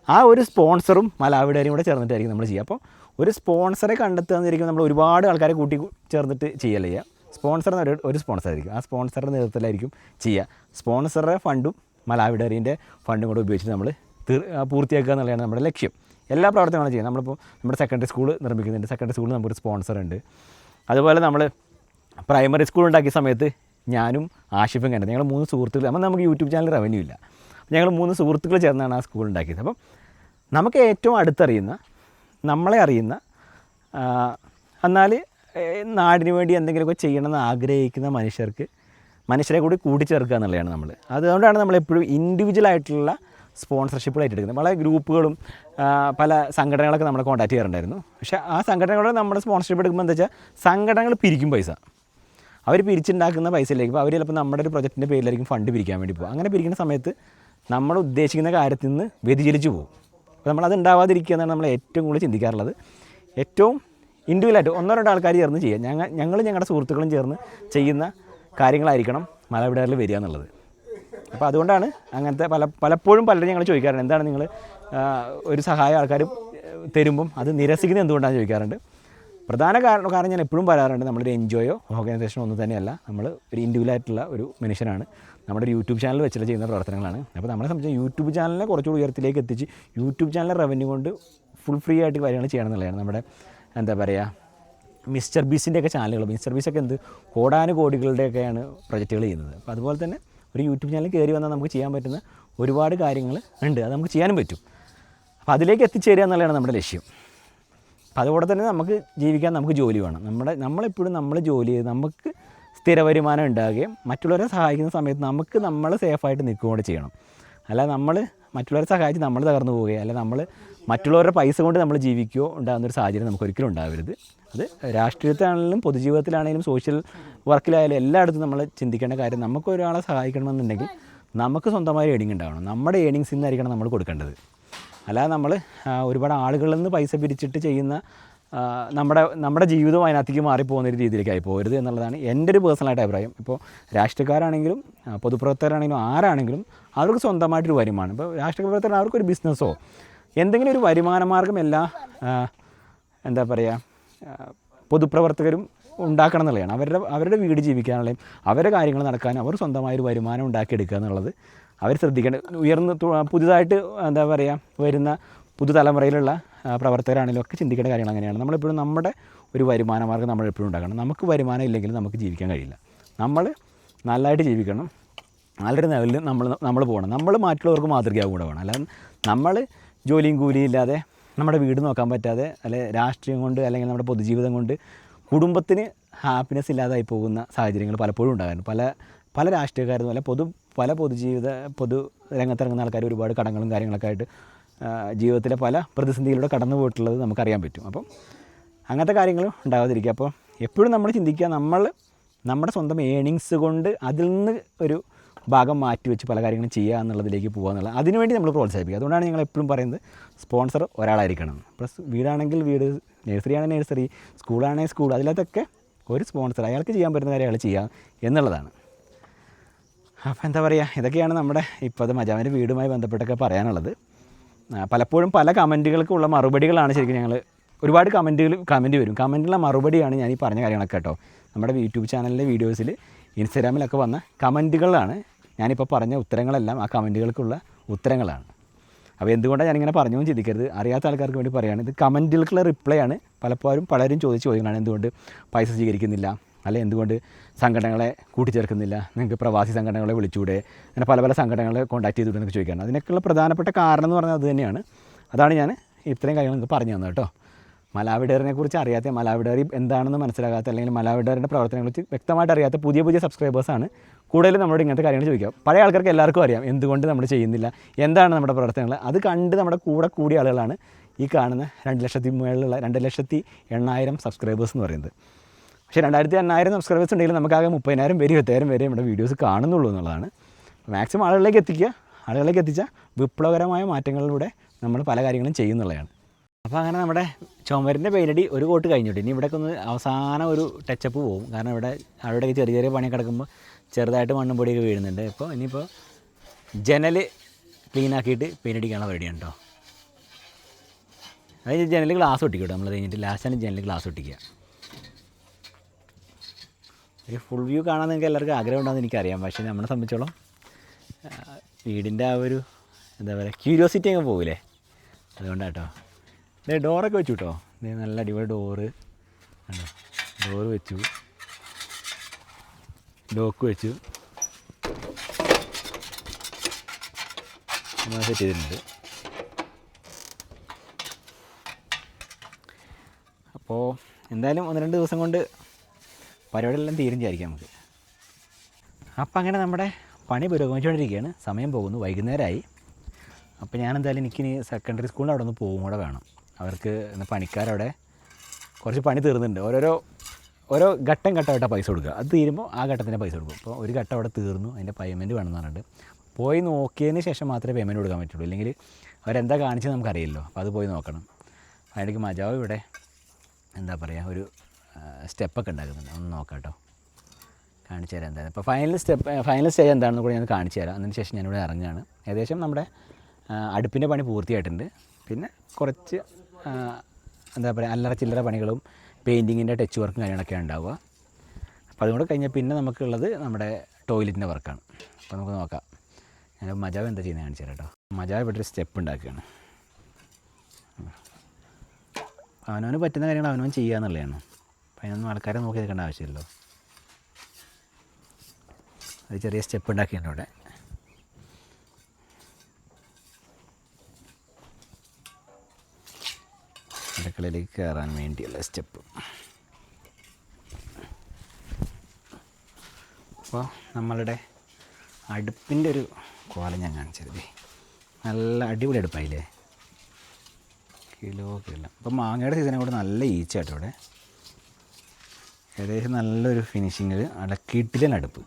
ആ ഒരു സ്പോൺസറും മലാവിടേരും കൂടെ ചേർന്നിട്ടായിരിക്കും നമ്മൾ ചെയ്യുക. അപ്പോൾ ഒരു സ്പോൺസറെ കണ്ടെത്തുക എന്നിരിക്കും നമ്മൾ ഒരുപാട് ആൾക്കാരെ കൂട്ടി ചേർന്നിട്ട് ചെയ്യല്ല സ്പോൺസർ ഒരു ഒരു സ്പോൺസർ ആയിരിക്കും. ആ സ്പോൺസറുടെ നേതൃത്വത്തിലായിരിക്കും ചെയ്യുക സ്പോൺസറുടെ ഫണ്ടും മലാവിഡറിന്റെ ഫണ്ടും കൂടെ ഉപയോഗിച്ച് നമ്മൾ പൂർത്തിയാക്കുക എന്നുള്ളതാണ് നമ്മുടെ ലക്ഷ്യം. എല്ലാ പ്രവർത്തനങ്ങളും ചെയ്യുക നമ്മളിപ്പോൾ നമ്മുടെ സെക്കൻഡറി സ്കൂൾ നിർമ്മിക്കുന്നുണ്ട് സെക്കൻഡറി സ്കൂളിൽ നമുക്കൊരു സ്പോൺസർ ഉണ്ട്. അതുപോലെ നമ്മൾ പ്രൈമറി സ്കൂൾ ഉണ്ടാക്കിയ സമയത്ത് ഞാനും ആഷിഫും കണ്ടത് ഞങ്ങൾ മൂന്ന് സുഹൃത്തുക്കൾ അപ്പം നമുക്ക് യൂട്യൂബ് ചാനൽ റവന്യൂ ഇല്ല. ഞങ്ങൾ മൂന്ന് സുഹൃത്തുക്കൾ ചേർന്നാണ് ആ സ്കൂൾ ഉണ്ടാക്കിയത്. അപ്പം നമുക്ക് ഏറ്റവും അടുത്തറിയുന്ന നമ്മളെ അറിയുന്ന എന്നാൽ നാടിന് വേണ്ടി എന്തെങ്കിലുമൊക്കെ ചെയ്യണമെന്ന് ആഗ്രഹിക്കുന്ന മനുഷ്യർക്ക് മനുഷ്യരെ കൂടി കൂട്ടിച്ചേർക്കുക എന്നുള്ളതാണ് നമ്മൾ. അതുകൊണ്ടാണ് നമ്മൾ എപ്പോഴും ഇൻഡിവിജ്വൽ ആയിട്ടുള്ള സ്പോൺസർഷിപ്പുകളായിട്ട് എടുക്കുന്നത്. പല ഗ്രൂപ്പുകളും പല സംഘടനകളൊക്കെ നമ്മളെ കോൺടാക്ട് ചെയ്യാറുണ്ടായിരുന്നു. പക്ഷേ ആ സംഘടനകളോട് നമ്മൾ സ്പോൺസർഷിപ്പ് എടുക്കുമ്പോൾ എന്താ വെച്ചാൽ സംഘടനകൾ പിരിക്കും പൈസ. അവർ പിരിച്ചുണ്ടാക്കുന്ന പൈസയിലേക്ക് അവർ ചിലപ്പോൾ നമ്മുടെ ഒരു പ്രൊജക്റ്റിന്റെ പേരിലായിരിക്കും ഫണ്ട് പിരിക്കാൻ വേണ്ടി പോകും അങ്ങനെ പിരിക്കുന്ന സമയത്ത് നമ്മൾ ഉദ്ദേശിക്കുന്ന കാര്യത്തിൽ നിന്ന് വ്യതിചലിച്ചു പോകും അപ്പോൾ നമ്മളത് ഉണ്ടാവാതിരിക്കുക എന്നാണ് നമ്മൾ ഏറ്റവും കൂടുതൽ ചിന്തിക്കാറുള്ളത്. ഏറ്റവും ഇൻഡിവിജ്വലായിട്ട് ഒന്നോ രണ്ടോ ആൾക്കാർ ചേർന്ന് ചെയ്യുക ഞങ്ങൾ ഞങ്ങൾ ഞങ്ങളുടെ സുഹൃത്തുക്കളും ചേർന്ന് ചെയ്യുന്ന കാര്യങ്ങളായിരിക്കണം മലവിടാറിൽ വരിക എന്നുള്ളത്. അപ്പോൾ അതുകൊണ്ടാണ് അങ്ങനത്തെ പല പലപ്പോഴും പലരും ഞങ്ങൾ ചോദിക്കാറുണ്ട് എന്താണ് നിങ്ങൾ ഒരു സഹായം ആൾക്കാർ തരുമ്പം അത് നിരസിക്കുന്നത് എന്തുകൊണ്ടാണ് ചോദിക്കാറുണ്ട്? പ്രധാന കാരണം കാരണം ഞാൻ എപ്പോഴും പറയാറുണ്ട് നമ്മളൊരു എൻജോയോ ഓർഗനൈസേഷനോ ഒന്നും തന്നെയല്ല. നമ്മൾ ഒരു ഇൻഡിവിജ്വലായിട്ടുള്ള ഒരു മനുഷ്യനാണ്. നമ്മുടെ ഒരു യൂട്യൂബ് ചാനൽ വെച്ചിട്ട് ചെയ്യുന്ന പ്രവർത്തനങ്ങളാണ്. അപ്പോൾ നമ്മളെ സംബന്ധിച്ച് യൂട്യൂബ് ചാനലിനെ കുറച്ചുകൂടി ഉയരത്തിലേക്ക് എത്തിച്ച് യൂട്യൂബ് ചാനലിലെ റവന്യൂ കൊണ്ട് ഫുൾ ഫ്രീ ആയിട്ട് കാര്യങ്ങൾ ചെയ്യണം എന്നുള്ളതാണ് നമ്മുടെ എന്താ പറയുക മിസ്റ്റർ ബീസിന്റെയൊക്കെ ചാനലുകൾ മിസ്റ്റർ ബീസൊക്കെ എന്ത് കോടാനുകോടികളുടെയൊക്കെയാണ് പ്രൊജക്റ്റുകൾ ചെയ്യുന്നത്. അപ്പോൾ അതുപോലെ തന്നെ ഒരു യൂട്യൂബ് ചാനൽ കയറി വന്നാൽ നമുക്ക് ചെയ്യാൻ പറ്റുന്ന ഒരുപാട് കാര്യങ്ങൾ ഉണ്ട്. അത് നമുക്ക് ചെയ്യാനും പറ്റും. അപ്പോൾ അതിലേക്ക് എത്തിച്ചേരുക എന്നുള്ളതാണ് നമ്മുടെ ലക്ഷ്യം. അപ്പോൾ അതുകൂടെ തന്നെ നമുക്ക് ജീവിക്കാൻ നമുക്ക് ജോലി വേണം. നമ്മുടെ നമ്മളെപ്പോഴും നമ്മൾ ജോലി ചെയ്ത് നമുക്ക് സ്ഥിര വരുമാനം ഉണ്ടാകുകയും മറ്റുള്ളവരെ സഹായിക്കുന്ന സമയത്ത് നമുക്ക് നമ്മൾ സേഫായിട്ട് നിൽക്കുകയും കൂടെ ചെയ്യണം. അല്ല നമ്മൾ മറ്റുള്ളവരെ സഹായിച്ച് നമ്മൾ തകർന്നു പോവുകയോ അല്ല നമ്മൾ മറ്റുള്ളവരുടെ പൈസ കൊണ്ട് നമ്മൾ ജീവിക്കുകയോ ഉണ്ടാകുന്നൊരു സാഹചര്യം നമുക്ക് ഒരിക്കലും ഉണ്ടാവരുത്. അത് രാഷ്ട്രീയത്തിലാണെങ്കിലും പൊതുജീവിതത്തിലാണെങ്കിലും സോഷ്യൽ വർക്കിലായാലും എല്ലായിടത്തും നമ്മൾ ചിന്തിക്കേണ്ട കാര്യം നമുക്ക് ഒരാളെ സഹായിക്കണമെന്നുണ്ടെങ്കിൽ നമുക്ക് സ്വന്തമായി ഏണിംഗ് ഉണ്ടാവണം. നമ്മുടെ ഏണിങ്സിൽ നിന്നായിരിക്കണം നമ്മൾ കൊടുക്കേണ്ടത്. അല്ലാതെ നമ്മൾ ഒരുപാട് ആളുകളിൽ നിന്ന് പൈസ പിരിച്ചിട്ട് ചെയ്യുന്ന നമ്മുടെ നമ്മുടെ ജീവിതം അതിനകത്തേക്ക് മാറിപ്പോകുന്ന ഒരു രീതിയിലേക്കായി പോകരുത് എന്നുള്ളതാണ് എന്റെ ഒരു പേഴ്സണലായിട്ട് അഭിപ്രായം. ഇപ്പോൾ രാഷ്ട്രീയക്കാരാണെങ്കിലും പൊതുപ്രവർത്തകരാണെങ്കിലും ആരാണെങ്കിലും അവർക്ക് സ്വന്തമായിട്ടൊരു വരുമാനം. ഇപ്പോൾ രാഷ്ട്രീയ പ്രവർത്തകർ അവർക്കൊരു ബിസിനസ്സോ എന്തെങ്കിലും ഒരു വരുമാന മാർഗം എല്ലാ എന്താ പറയുക പൊതുപ്രവർത്തകരും ഉണ്ടാക്കണം എന്നുള്ളതാണ്. അവരുടെ അവരുടെ വീട് ജീവിക്കാനുള്ളതും അവരുടെ കാര്യങ്ങൾ നടക്കാനും അവർ സ്വന്തമായ ഒരു വരുമാനം ഉണ്ടാക്കിയെടുക്കുക എന്നുള്ളത് അവർ ശ്രദ്ധിക്കേണ്ട. ഉയർന്ന പുതുതായിട്ട് എന്താ പറയുക വരുന്ന പുതുതലമുറയിലുള്ള പ്രവർത്തകരാണെങ്കിലും ഒക്കെ ചിന്തിക്കേണ്ട കാര്യങ്ങൾ അങ്ങനെയാണ്. നമ്മളെപ്പോഴും നമ്മുടെ ഒരു വരുമാന മാർഗം നമ്മൾ എപ്പോഴും ഉണ്ടാക്കണം. നമുക്ക് വരുമാനം ഇല്ലെങ്കിൽ നമുക്ക് ജീവിക്കാൻ കഴിയില്ല. നമ്മൾ നല്ലതായിട്ട് ജീവിക്കണം. നല്ലൊരു ലെവലിൽ നമ്മൾ നമ്മൾ പോകണം. നമ്മൾ മറ്റുള്ളവർക്ക് മാതൃകയാവും കൂടെ വേണം. അല്ലാതെ നമ്മൾ ജോലിയും കൂലിയും ഇല്ലാതെ നമ്മുടെ വീട് നോക്കാൻ പറ്റാതെ അല്ലെ രാഷ്ട്രീയം കൊണ്ട് അല്ലെങ്കിൽ നമ്മുടെ പൊതുജീവിതം കൊണ്ട് കുടുംബത്തിന് ഹാപ്പിനെസ് ഇല്ലാതായി പോകുന്ന സാഹചര്യങ്ങൾ പലപ്പോഴും ഉണ്ടാകാറുണ്ട്. പല പല രാഷ്ട്രീയക്കാരും അല്ല പൊതു പല പൊതുജീവിത പൊതു രംഗത്തിറങ്ങുന്ന ആൾക്കാർ ഒരുപാട് കടങ്ങളും കാര്യങ്ങളൊക്കെ ആയിട്ട് ജീവിതത്തിലെ പല പ്രതിസന്ധിയിലൂടെ കടന്നു പോയിട്ടുള്ളത് നമുക്കറിയാൻ പറ്റും. അപ്പം അങ്ങനത്തെ കാര്യങ്ങളും ഉണ്ടാകാതിരിക്കുക അപ്പോൾ എപ്പോഴും നമ്മൾ ചിന്തിക്കുക നമ്മൾ നമ്മുടെ സ്വന്തം ഏണിങ്സ് കൊണ്ട് അതിൽ നിന്ന് ഒരു ഭാഗം മാറ്റി വെച്ച് പല കാര്യങ്ങളും ചെയ്യുക എന്നുള്ളതിലേക്ക് പോകുക എന്നുള്ളത് അതിനുവേണ്ടി നമ്മൾ പ്രോത്സാഹിപ്പിക്കുക. അതുകൊണ്ടാണ് ഞങ്ങൾ എപ്പോഴും പറയുന്നത് സ്പോൺസർ ഒരാളായിരിക്കണം. പ്ലസ് വീടാണെങ്കിൽ വീട് നഴ്സറി ആണെങ്കിൽ നഴ്സറി സ്കൂളാണെങ്കിൽ സ്കൂൾ അതിലകത്തൊക്കെ ഒരു സ്പോൺസർ അയാൾക്ക് ചെയ്യാൻ പറ്റുന്ന കാര്യം അയാൾ ചെയ്യുക എന്നുള്ളതാണ്. അപ്പോൾ എന്താ പറയുക ഇതൊക്കെയാണ് നമ്മുടെ ഇപ്പോഴത്തെ മജാവിന്റെ വീടുമായി ബന്ധപ്പെട്ടൊക്കെ പറയാനുള്ളത്. പലപ്പോഴും പല കമന്റുകൾക്കുള്ള മറുപടികളാണ് ശരിക്കും ഞങ്ങൾ ഒരുപാട് കമന്റുകൾ കമന്റ് വരും. കമന്റുള്ള മറുപടിയാണ് ഞാൻ ഈ പറഞ്ഞ കാര്യങ്ങളൊക്കെ കേട്ടോ. നമ്മുടെ യൂട്യൂബ് ചാനലിലെ വീഡിയോസിൽ ഇൻസ്റ്റാഗ്രാമിലൊക്കെ വന്ന കമന്റുകളാണ് ഞാനിപ്പോൾ പറഞ്ഞ ഉത്തരങ്ങളെല്ലാം ആ കമന്റുകൾക്കുള്ള ഉത്തരങ്ങളാണ്. അപ്പോൾ എന്തുകൊണ്ടാണ് ഞാനിങ്ങനെ പറഞ്ഞു ചിന്തിക്കരുത്. അറിയാത്ത ആൾക്കാർക്ക് വേണ്ടി പറയുകയാണ്. ഇത് കമന്റുകൾക്കുള്ള റിപ്ലൈ ആണ്. പലപ്പോഴും പലരും ചോദിച്ച ചോദ്യങ്ങളാണ്. എന്തുകൊണ്ട് പൈസ സ്വീകരിക്കുന്നില്ല? അല്ലെ എന്തുകൊണ്ട് സംഘടനകളെ കൂട്ടിച്ചേർക്കുന്നില്ല? നിങ്ങൾക്ക് പ്രവാസി സംഘടനകളെ വിളിച്ചുകൂടെ അങ്ങനെ പല പല സംഘടനകളെ കോൺടാക്ട് ചെയ്തുകൂടെ എന്നൊക്കെ ചോദിക്കുകയാണ്. അതിനൊക്കെയുള്ള പ്രധാനപ്പെട്ട കാരണം എന്ന് പറഞ്ഞാൽ അത് തന്നെയാണ്. അതാണ് ഞാൻ ഇത്രയും കാര്യങ്ങൾ നിങ്ങൾക്ക് പറഞ്ഞു തന്നത് കേട്ടോ. മലാവിഡറിനെ കുറിച്ച് അറിയാത്ത മലാവിഡറി എന്താണെന്ന് മനസ്സിലാകാത്ത അല്ലെങ്കിൽ മലാവിഡറിന്റെ പ്രവർത്തനങ്ങളെക്കുറിച്ച് വ്യക്തമായിട്ട് അറിയാത്ത പുതിയ പുതിയ സബ്സ്ക്രൈബേഴ്സാണ് കൂടുതലും നമ്മളോട് ഇങ്ങനത്തെ കാര്യങ്ങൾ ചോദിക്കാം പഴയ ആൾക്കാർക്ക് എല്ലാവർക്കും അറിയാം എന്തുകൊണ്ട് നമ്മൾ ചെയ്യുന്നില്ല എന്താണ് നമ്മുടെ പ്രവർത്തനങ്ങൾ. അത് കണ്ട് നമ്മുടെ കൂടെ കൂടിയ ആളുകളാണ് ഈ കാണുന്ന രണ്ട് ലക്ഷത്തി മുകളിലുള്ള രണ്ട് ലക്ഷത്തി എണ്ണായിരം സബ്സ്ക്രൈബേഴ്സ് എന്ന് പറയുന്നത്. പക്ഷേ രണ്ടായിരത്തി എണ്ണായിരം സബ്സ്ക്രൈബേഴ്സ് ഉണ്ടെങ്കിൽ നമുക്കാകെ മുപ്പതിനായിരം പേര് ഇരുപത്തായിരം പേര് നമ്മുടെ വീഡിയോസ് കാണുന്നുള്ളൂ എന്നുള്ളതാണ്. മാക്സിമം ആളുകളിലേക്ക് എത്തിക്കുക. ആളുകളിലേക്ക് എത്തിച്ച വിപ്ലവകരമായ മാറ്റങ്ങളിലൂടെ നമ്മൾ പല കാര്യങ്ങളും ചെയ്യുന്നുള്ളതാണ്. അപ്പോൾ അങ്ങനെ നമ്മുടെ ചുമരിന്റെ പെയിനടി ഒരു കോട്ട് കഴിഞ്ഞിട്ട് ഇനി ഇവിടെയൊക്കെ ഒന്ന് അവസാനം ഒരു ടച്ചപ്പ് പോകും കാരണം ഇവിടെ അവിടെയൊക്കെ ചെറിയ ചെറിയ പണി കിടക്കുമ്പോൾ ചെറുതായിട്ട് മണ്ണും പൊടിയൊക്കെ വീഴുന്നുണ്ട്. ഇപ്പോൾ ഇനിയിപ്പോൾ ജനൽ ക്ലീൻ ആക്കിയിട്ട് അടിക്കാനുള്ള പരിപാടിയാണ് കേട്ടോ അതായത് ജനൽ ഗ്ലാസ് ഒട്ടിക്കും നമ്മൾ കഴിഞ്ഞിട്ട് ലാസ്റ്റ് ലാസ്റ്റാണ് ജനൽ ഗ്ലാസ് ഒട്ടിക്കുക. ഒരു ഫുൾ വ്യൂ കാണാൻ നിങ്ങൾക്ക് എല്ലാവർക്കും ആഗ്രഹം ഉണ്ടെന്ന് എനിക്കറിയാം. പക്ഷേ നമ്മളെ സംബന്ധിച്ചോളം വീടിന്റെ ആ ഒരു എന്താ പറയുക ക്യൂരിയോസിറ്റി അങ്ങ് പോകില്ലേ അതുകൊണ്ടാട്ടോ. ഇതേ ഡോറൊക്കെ വെച്ചു കേട്ടോ നല്ല അടിപൊളി ഡോറ് ഡോറ് വെച്ചു. ലോക്ക് വെച്ചു. സെറ്റ് ചെയ്തിട്ടുണ്ട്. അപ്പോൾ എന്തായാലും ഒന്ന് രണ്ട് ദിവസം കൊണ്ട് പരിപാടിയെല്ലാം തീരും വിചാരിക്കാം നമുക്ക്. അപ്പം അങ്ങനെ നമ്മുടെ പണി പുരോഗമിച്ചുകൊണ്ടിരിക്കുകയാണ്. സമയം പോകുന്നു. വൈകുന്നേരമായി. അപ്പോൾ ഞാൻ എന്തായാലും എനിക്കിനി സെക്കൻഡറി സ്കൂളിൽ അവിടെ ഒന്ന് പോകും കൂടെ വേണം. അവർക്ക് പണിക്കാരവിടെ കുറച്ച് പണി തീർന്നിട്ടുണ്ട്. ഓരോരോ ഓരോ ഘട്ടം ഘട്ടമായിട്ടാണ് പൈസ കൊടുക്കുക. അത് തീരുമ്പോൾ ആ ഘട്ടത്തിന്റെ പൈസ കൊടുക്കും. അപ്പോൾ ഒരു ഘട്ടം അവിടെ തീർന്നു അതിന്റെ പേയ്മെന്റ് വേണമെന്ന് പറഞ്ഞിട്ട്. പോയി നോക്കിയതിന് ശേഷം മാത്രമേ പേയ്മെന്റ് കൊടുക്കാൻ പറ്റുള്ളൂ. ഇല്ലെങ്കിൽ അവരെന്താ കാണിച്ചത് നമുക്കറിയില്ലല്ലോ. അപ്പോൾ അത് പോയി നോക്കണം. അതിലേക്ക് മജാവ് ഇവിടെ എന്താ പറയുക ഒരു സ്റ്റെപ്പൊക്കെ ഉണ്ടാക്കുന്നുണ്ട്. ഒന്ന് നോക്കാം കേട്ടോ. കാണിച്ചു തരാം എന്തായാലും. അപ്പോൾ ഫൈനൽ സ്റ്റെപ്പ് ഫൈനൽ സ്റ്റേജ് എന്താണെന്ന് കൂടി ഞാൻ കാണിച്ചു തരാം. അതിന് ശേഷം ഞാനിവിടെ ഇറങ്ങുകയാണ്. ഏകദേശം നമ്മുടെ അടുപ്പിന്റെ പണി പൂർത്തിയായിട്ടുണ്ട്. പിന്നെ കുറച്ച് എന്താ പറയുക അല്ലറ ചില്ലറ പണികളും പെയിന്റിങ്ങിന്റെ ടച്ച് വർക്കും കാര്യങ്ങളൊക്കെ ഉണ്ടാവുക. അപ്പോൾ അതുകൊണ്ട് കഴിഞ്ഞാൽ പിന്നെ നമുക്കുള്ളത് നമ്മുടെ ടോയ്ലറ്റിന്റെ വർക്കാണ്. അപ്പോൾ നമുക്ക് നോക്കാം. ഞാൻ മജാവ് എന്താ ചെയ്യുന്നത് കാണിച്ചു കേട്ടോ. മജാവ് ഇവിടെ ഒരു സ്റ്റെപ്പ് ഉണ്ടാക്കുകയാണ്. അവനവന് പറ്റുന്ന കാര്യങ്ങൾ അവനവൻ ചെയ്യുക എന്നുള്ളതാണ്. അപ്പോൾ അതിനൊന്നും ആൾക്കാരെ നോക്കി നിൽക്കേണ്ട ആവശ്യമില്ലല്ലോ. അത് ചെറിയ സ്റ്റെപ്പ് ഉണ്ടാക്കിയിട്ടുണ്ട് അവിടെ അടുക്കളയിലേക്ക് കയറാൻ വേണ്ടിയുള്ള സ്റ്റെപ്പ്. അപ്പോൾ നമ്മളുടെ അടുപ്പിന്റെ ഒരു കോലം ഞാൻ കാണിച്ചത് നല്ല അടിപൊളി അടുപ്പായില്ലേ? Kilo kilo. അപ്പോൾ മാങ്ങയുടെ സീസണെ കൂടെ നല്ല ഈച്ച കേട്ടോ ഇവിടെ ഏകദേശം നല്ലൊരു ഫിനിഷിങ്ങിൽ അടക്കിയിട്ടില്ല അടുപ്പ്.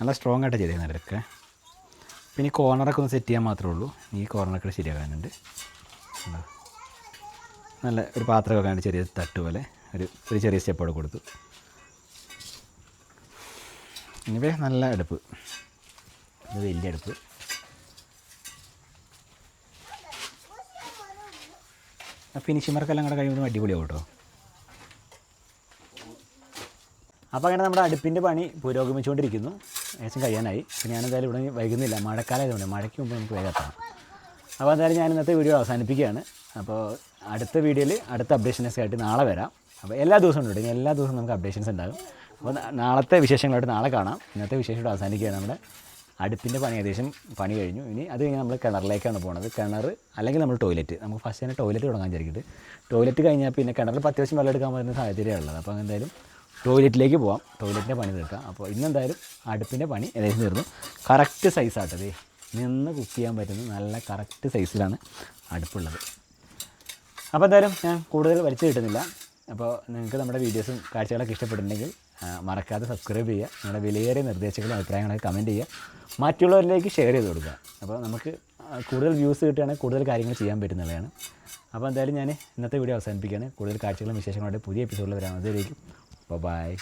നല്ല സ്ട്രോങ് ആയിട്ട് ചെയ്തേക്കുന്നത് ഇതൊക്കെ പിന്നെ ഈ കോർണറൊക്കെ ഒന്ന് സെറ്റ് ചെയ്യാൻ മാത്രമേ ഉള്ളൂ. ഈ കോർണറൊക്കെ ശരിയാകാനുണ്ട്? നല്ല ഒരു പാത്രമൊക്കെ കണ്ട് ചെറിയ തട്ട് പോലെ ഒരു ഒരു ചെറിയ സ്റ്റെപ്പ് അവിടെ കൊടുത്തു. ഇനിവേ നല്ല അടുപ്പ്. വലിയ അടുപ്പ്. ഫിനിഷിംഗ് വർക്കെല്ലാം കൂടെ കഴിയുമ്പോൾ അടിപൊളിയാവും കേട്ടോ. അപ്പോൾ അങ്ങനെ നമ്മുടെ അടുപ്പിന്റെ പണി പുരോഗമിച്ചുകൊണ്ടിരിക്കുന്നു. ഏകദേശം കഴിയാനായി. അപ്പോൾ ഞാനെന്തായാലും ഇവിടെ വൈകുന്നില്ല. മഴക്കാലമായതുകൊണ്ട് മഴയ്ക്ക് മുമ്പ് നമുക്ക് വേഗം എത്തണം. അപ്പോൾ എന്തായാലും ഞാൻ ഇന്നത്തെ വീഡിയോ അവസാനിപ്പിക്കുകയാണ്. അപ്പോൾ അടുത്ത വീഡിയോയിൽ അടുത്ത അപ്ഡേഷൻസ് ആയിട്ട് നാളെ വരാം. അപ്പോൾ എല്ലാ ദിവസവും ഉണ്ട് ഇനി എല്ലാ ദിവസവും നമുക്ക് അപ്ഡേഷൻസ് ഉണ്ടാകും. അപ്പോൾ നാളത്തെ വിശേഷങ്ങളായിട്ട് നാളെ കാണാം. ഇന്നത്തെ വിശേഷം ഇവിടെ അവസാനിക്കുകയാണ് നമ്മുടെ അടുപ്പിന്റെ പണി ഏകദേശം പണി കഴിഞ്ഞു. ഇനി അത് കഴിഞ്ഞ് നമ്മൾ കിണറിലേക്കാണ് പോകുന്നത് കിണർ അല്ലെങ്കിൽ നമ്മൾ ടോയ്ലറ്റ്. നമുക്ക് ഫസ്റ്റ് തന്നെ ടോയ്ലറ്റ് തുടങ്ങാൻ ചേർക്കിയിട്ട് ടോയ്ലറ്റ് കഴിഞ്ഞാൽ പിന്നെ കിണറിൽ അത്യാവശ്യം വെള്ളം എടുക്കാൻ പറ്റുന്ന സാഹചര്യമുള്ളത് അപ്പോൾ എന്തായാലും ടോയ്ലറ്റിലേക്ക് പോവാം. ടോയ്ലറ്റിന്റെ പണി തീർക്കാം. അപ്പോൾ ഇന്നെന്തായാലും അടുപ്പിന്റെ പണി ഏകദേശം തീർന്നു. കറക്റ്റ് സൈസാട്ടത് നിന്ന് കുക്ക് ചെയ്യാൻ പറ്റുന്ന നല്ല കറക്റ്റ് സൈസിലാണ് അടുപ്പുള്ളത്. അപ്പോൾ എന്തായാലും ഞാൻ കൂടുതൽ വലിച്ചു കിട്ടുന്നില്ല. അപ്പോൾ നിങ്ങൾക്ക് നമ്മുടെ വീഡിയോസും കാഴ്ചകളൊക്കെ ഇഷ്ടപ്പെട്ടിട്ടുണ്ടെങ്കിൽ മറക്കാതെ സബ്സ്ക്രൈബ് ചെയ്യുക. നിങ്ങളുടെ വിലയേറിയ നിർദ്ദേശങ്ങളും അഭിപ്രായങ്ങളൊക്കെ കമന്റ് ചെയ്യുക. മറ്റുള്ളവരിലേക്ക് ഷെയർ ചെയ്ത് കൊടുക്കുക. അപ്പോൾ നമുക്ക് കൂടുതൽ വ്യൂസ് കിട്ടുകയാണെങ്കിൽ കൂടുതൽ കാര്യങ്ങൾ ചെയ്യാൻ പറ്റുന്നതാണ് അപ്പോൾ എന്തായാലും ഞാൻ ഇന്നത്തെ വീഡിയോ അവസാനിപ്പിക്കുകയാണ്. കൂടുതൽ കാഴ്ചകളും വിശേഷങ്ങളുടെ പുതിയ എപ്പിസോഡിൽ വരാം. അതുവരേക്കും. Bye-bye.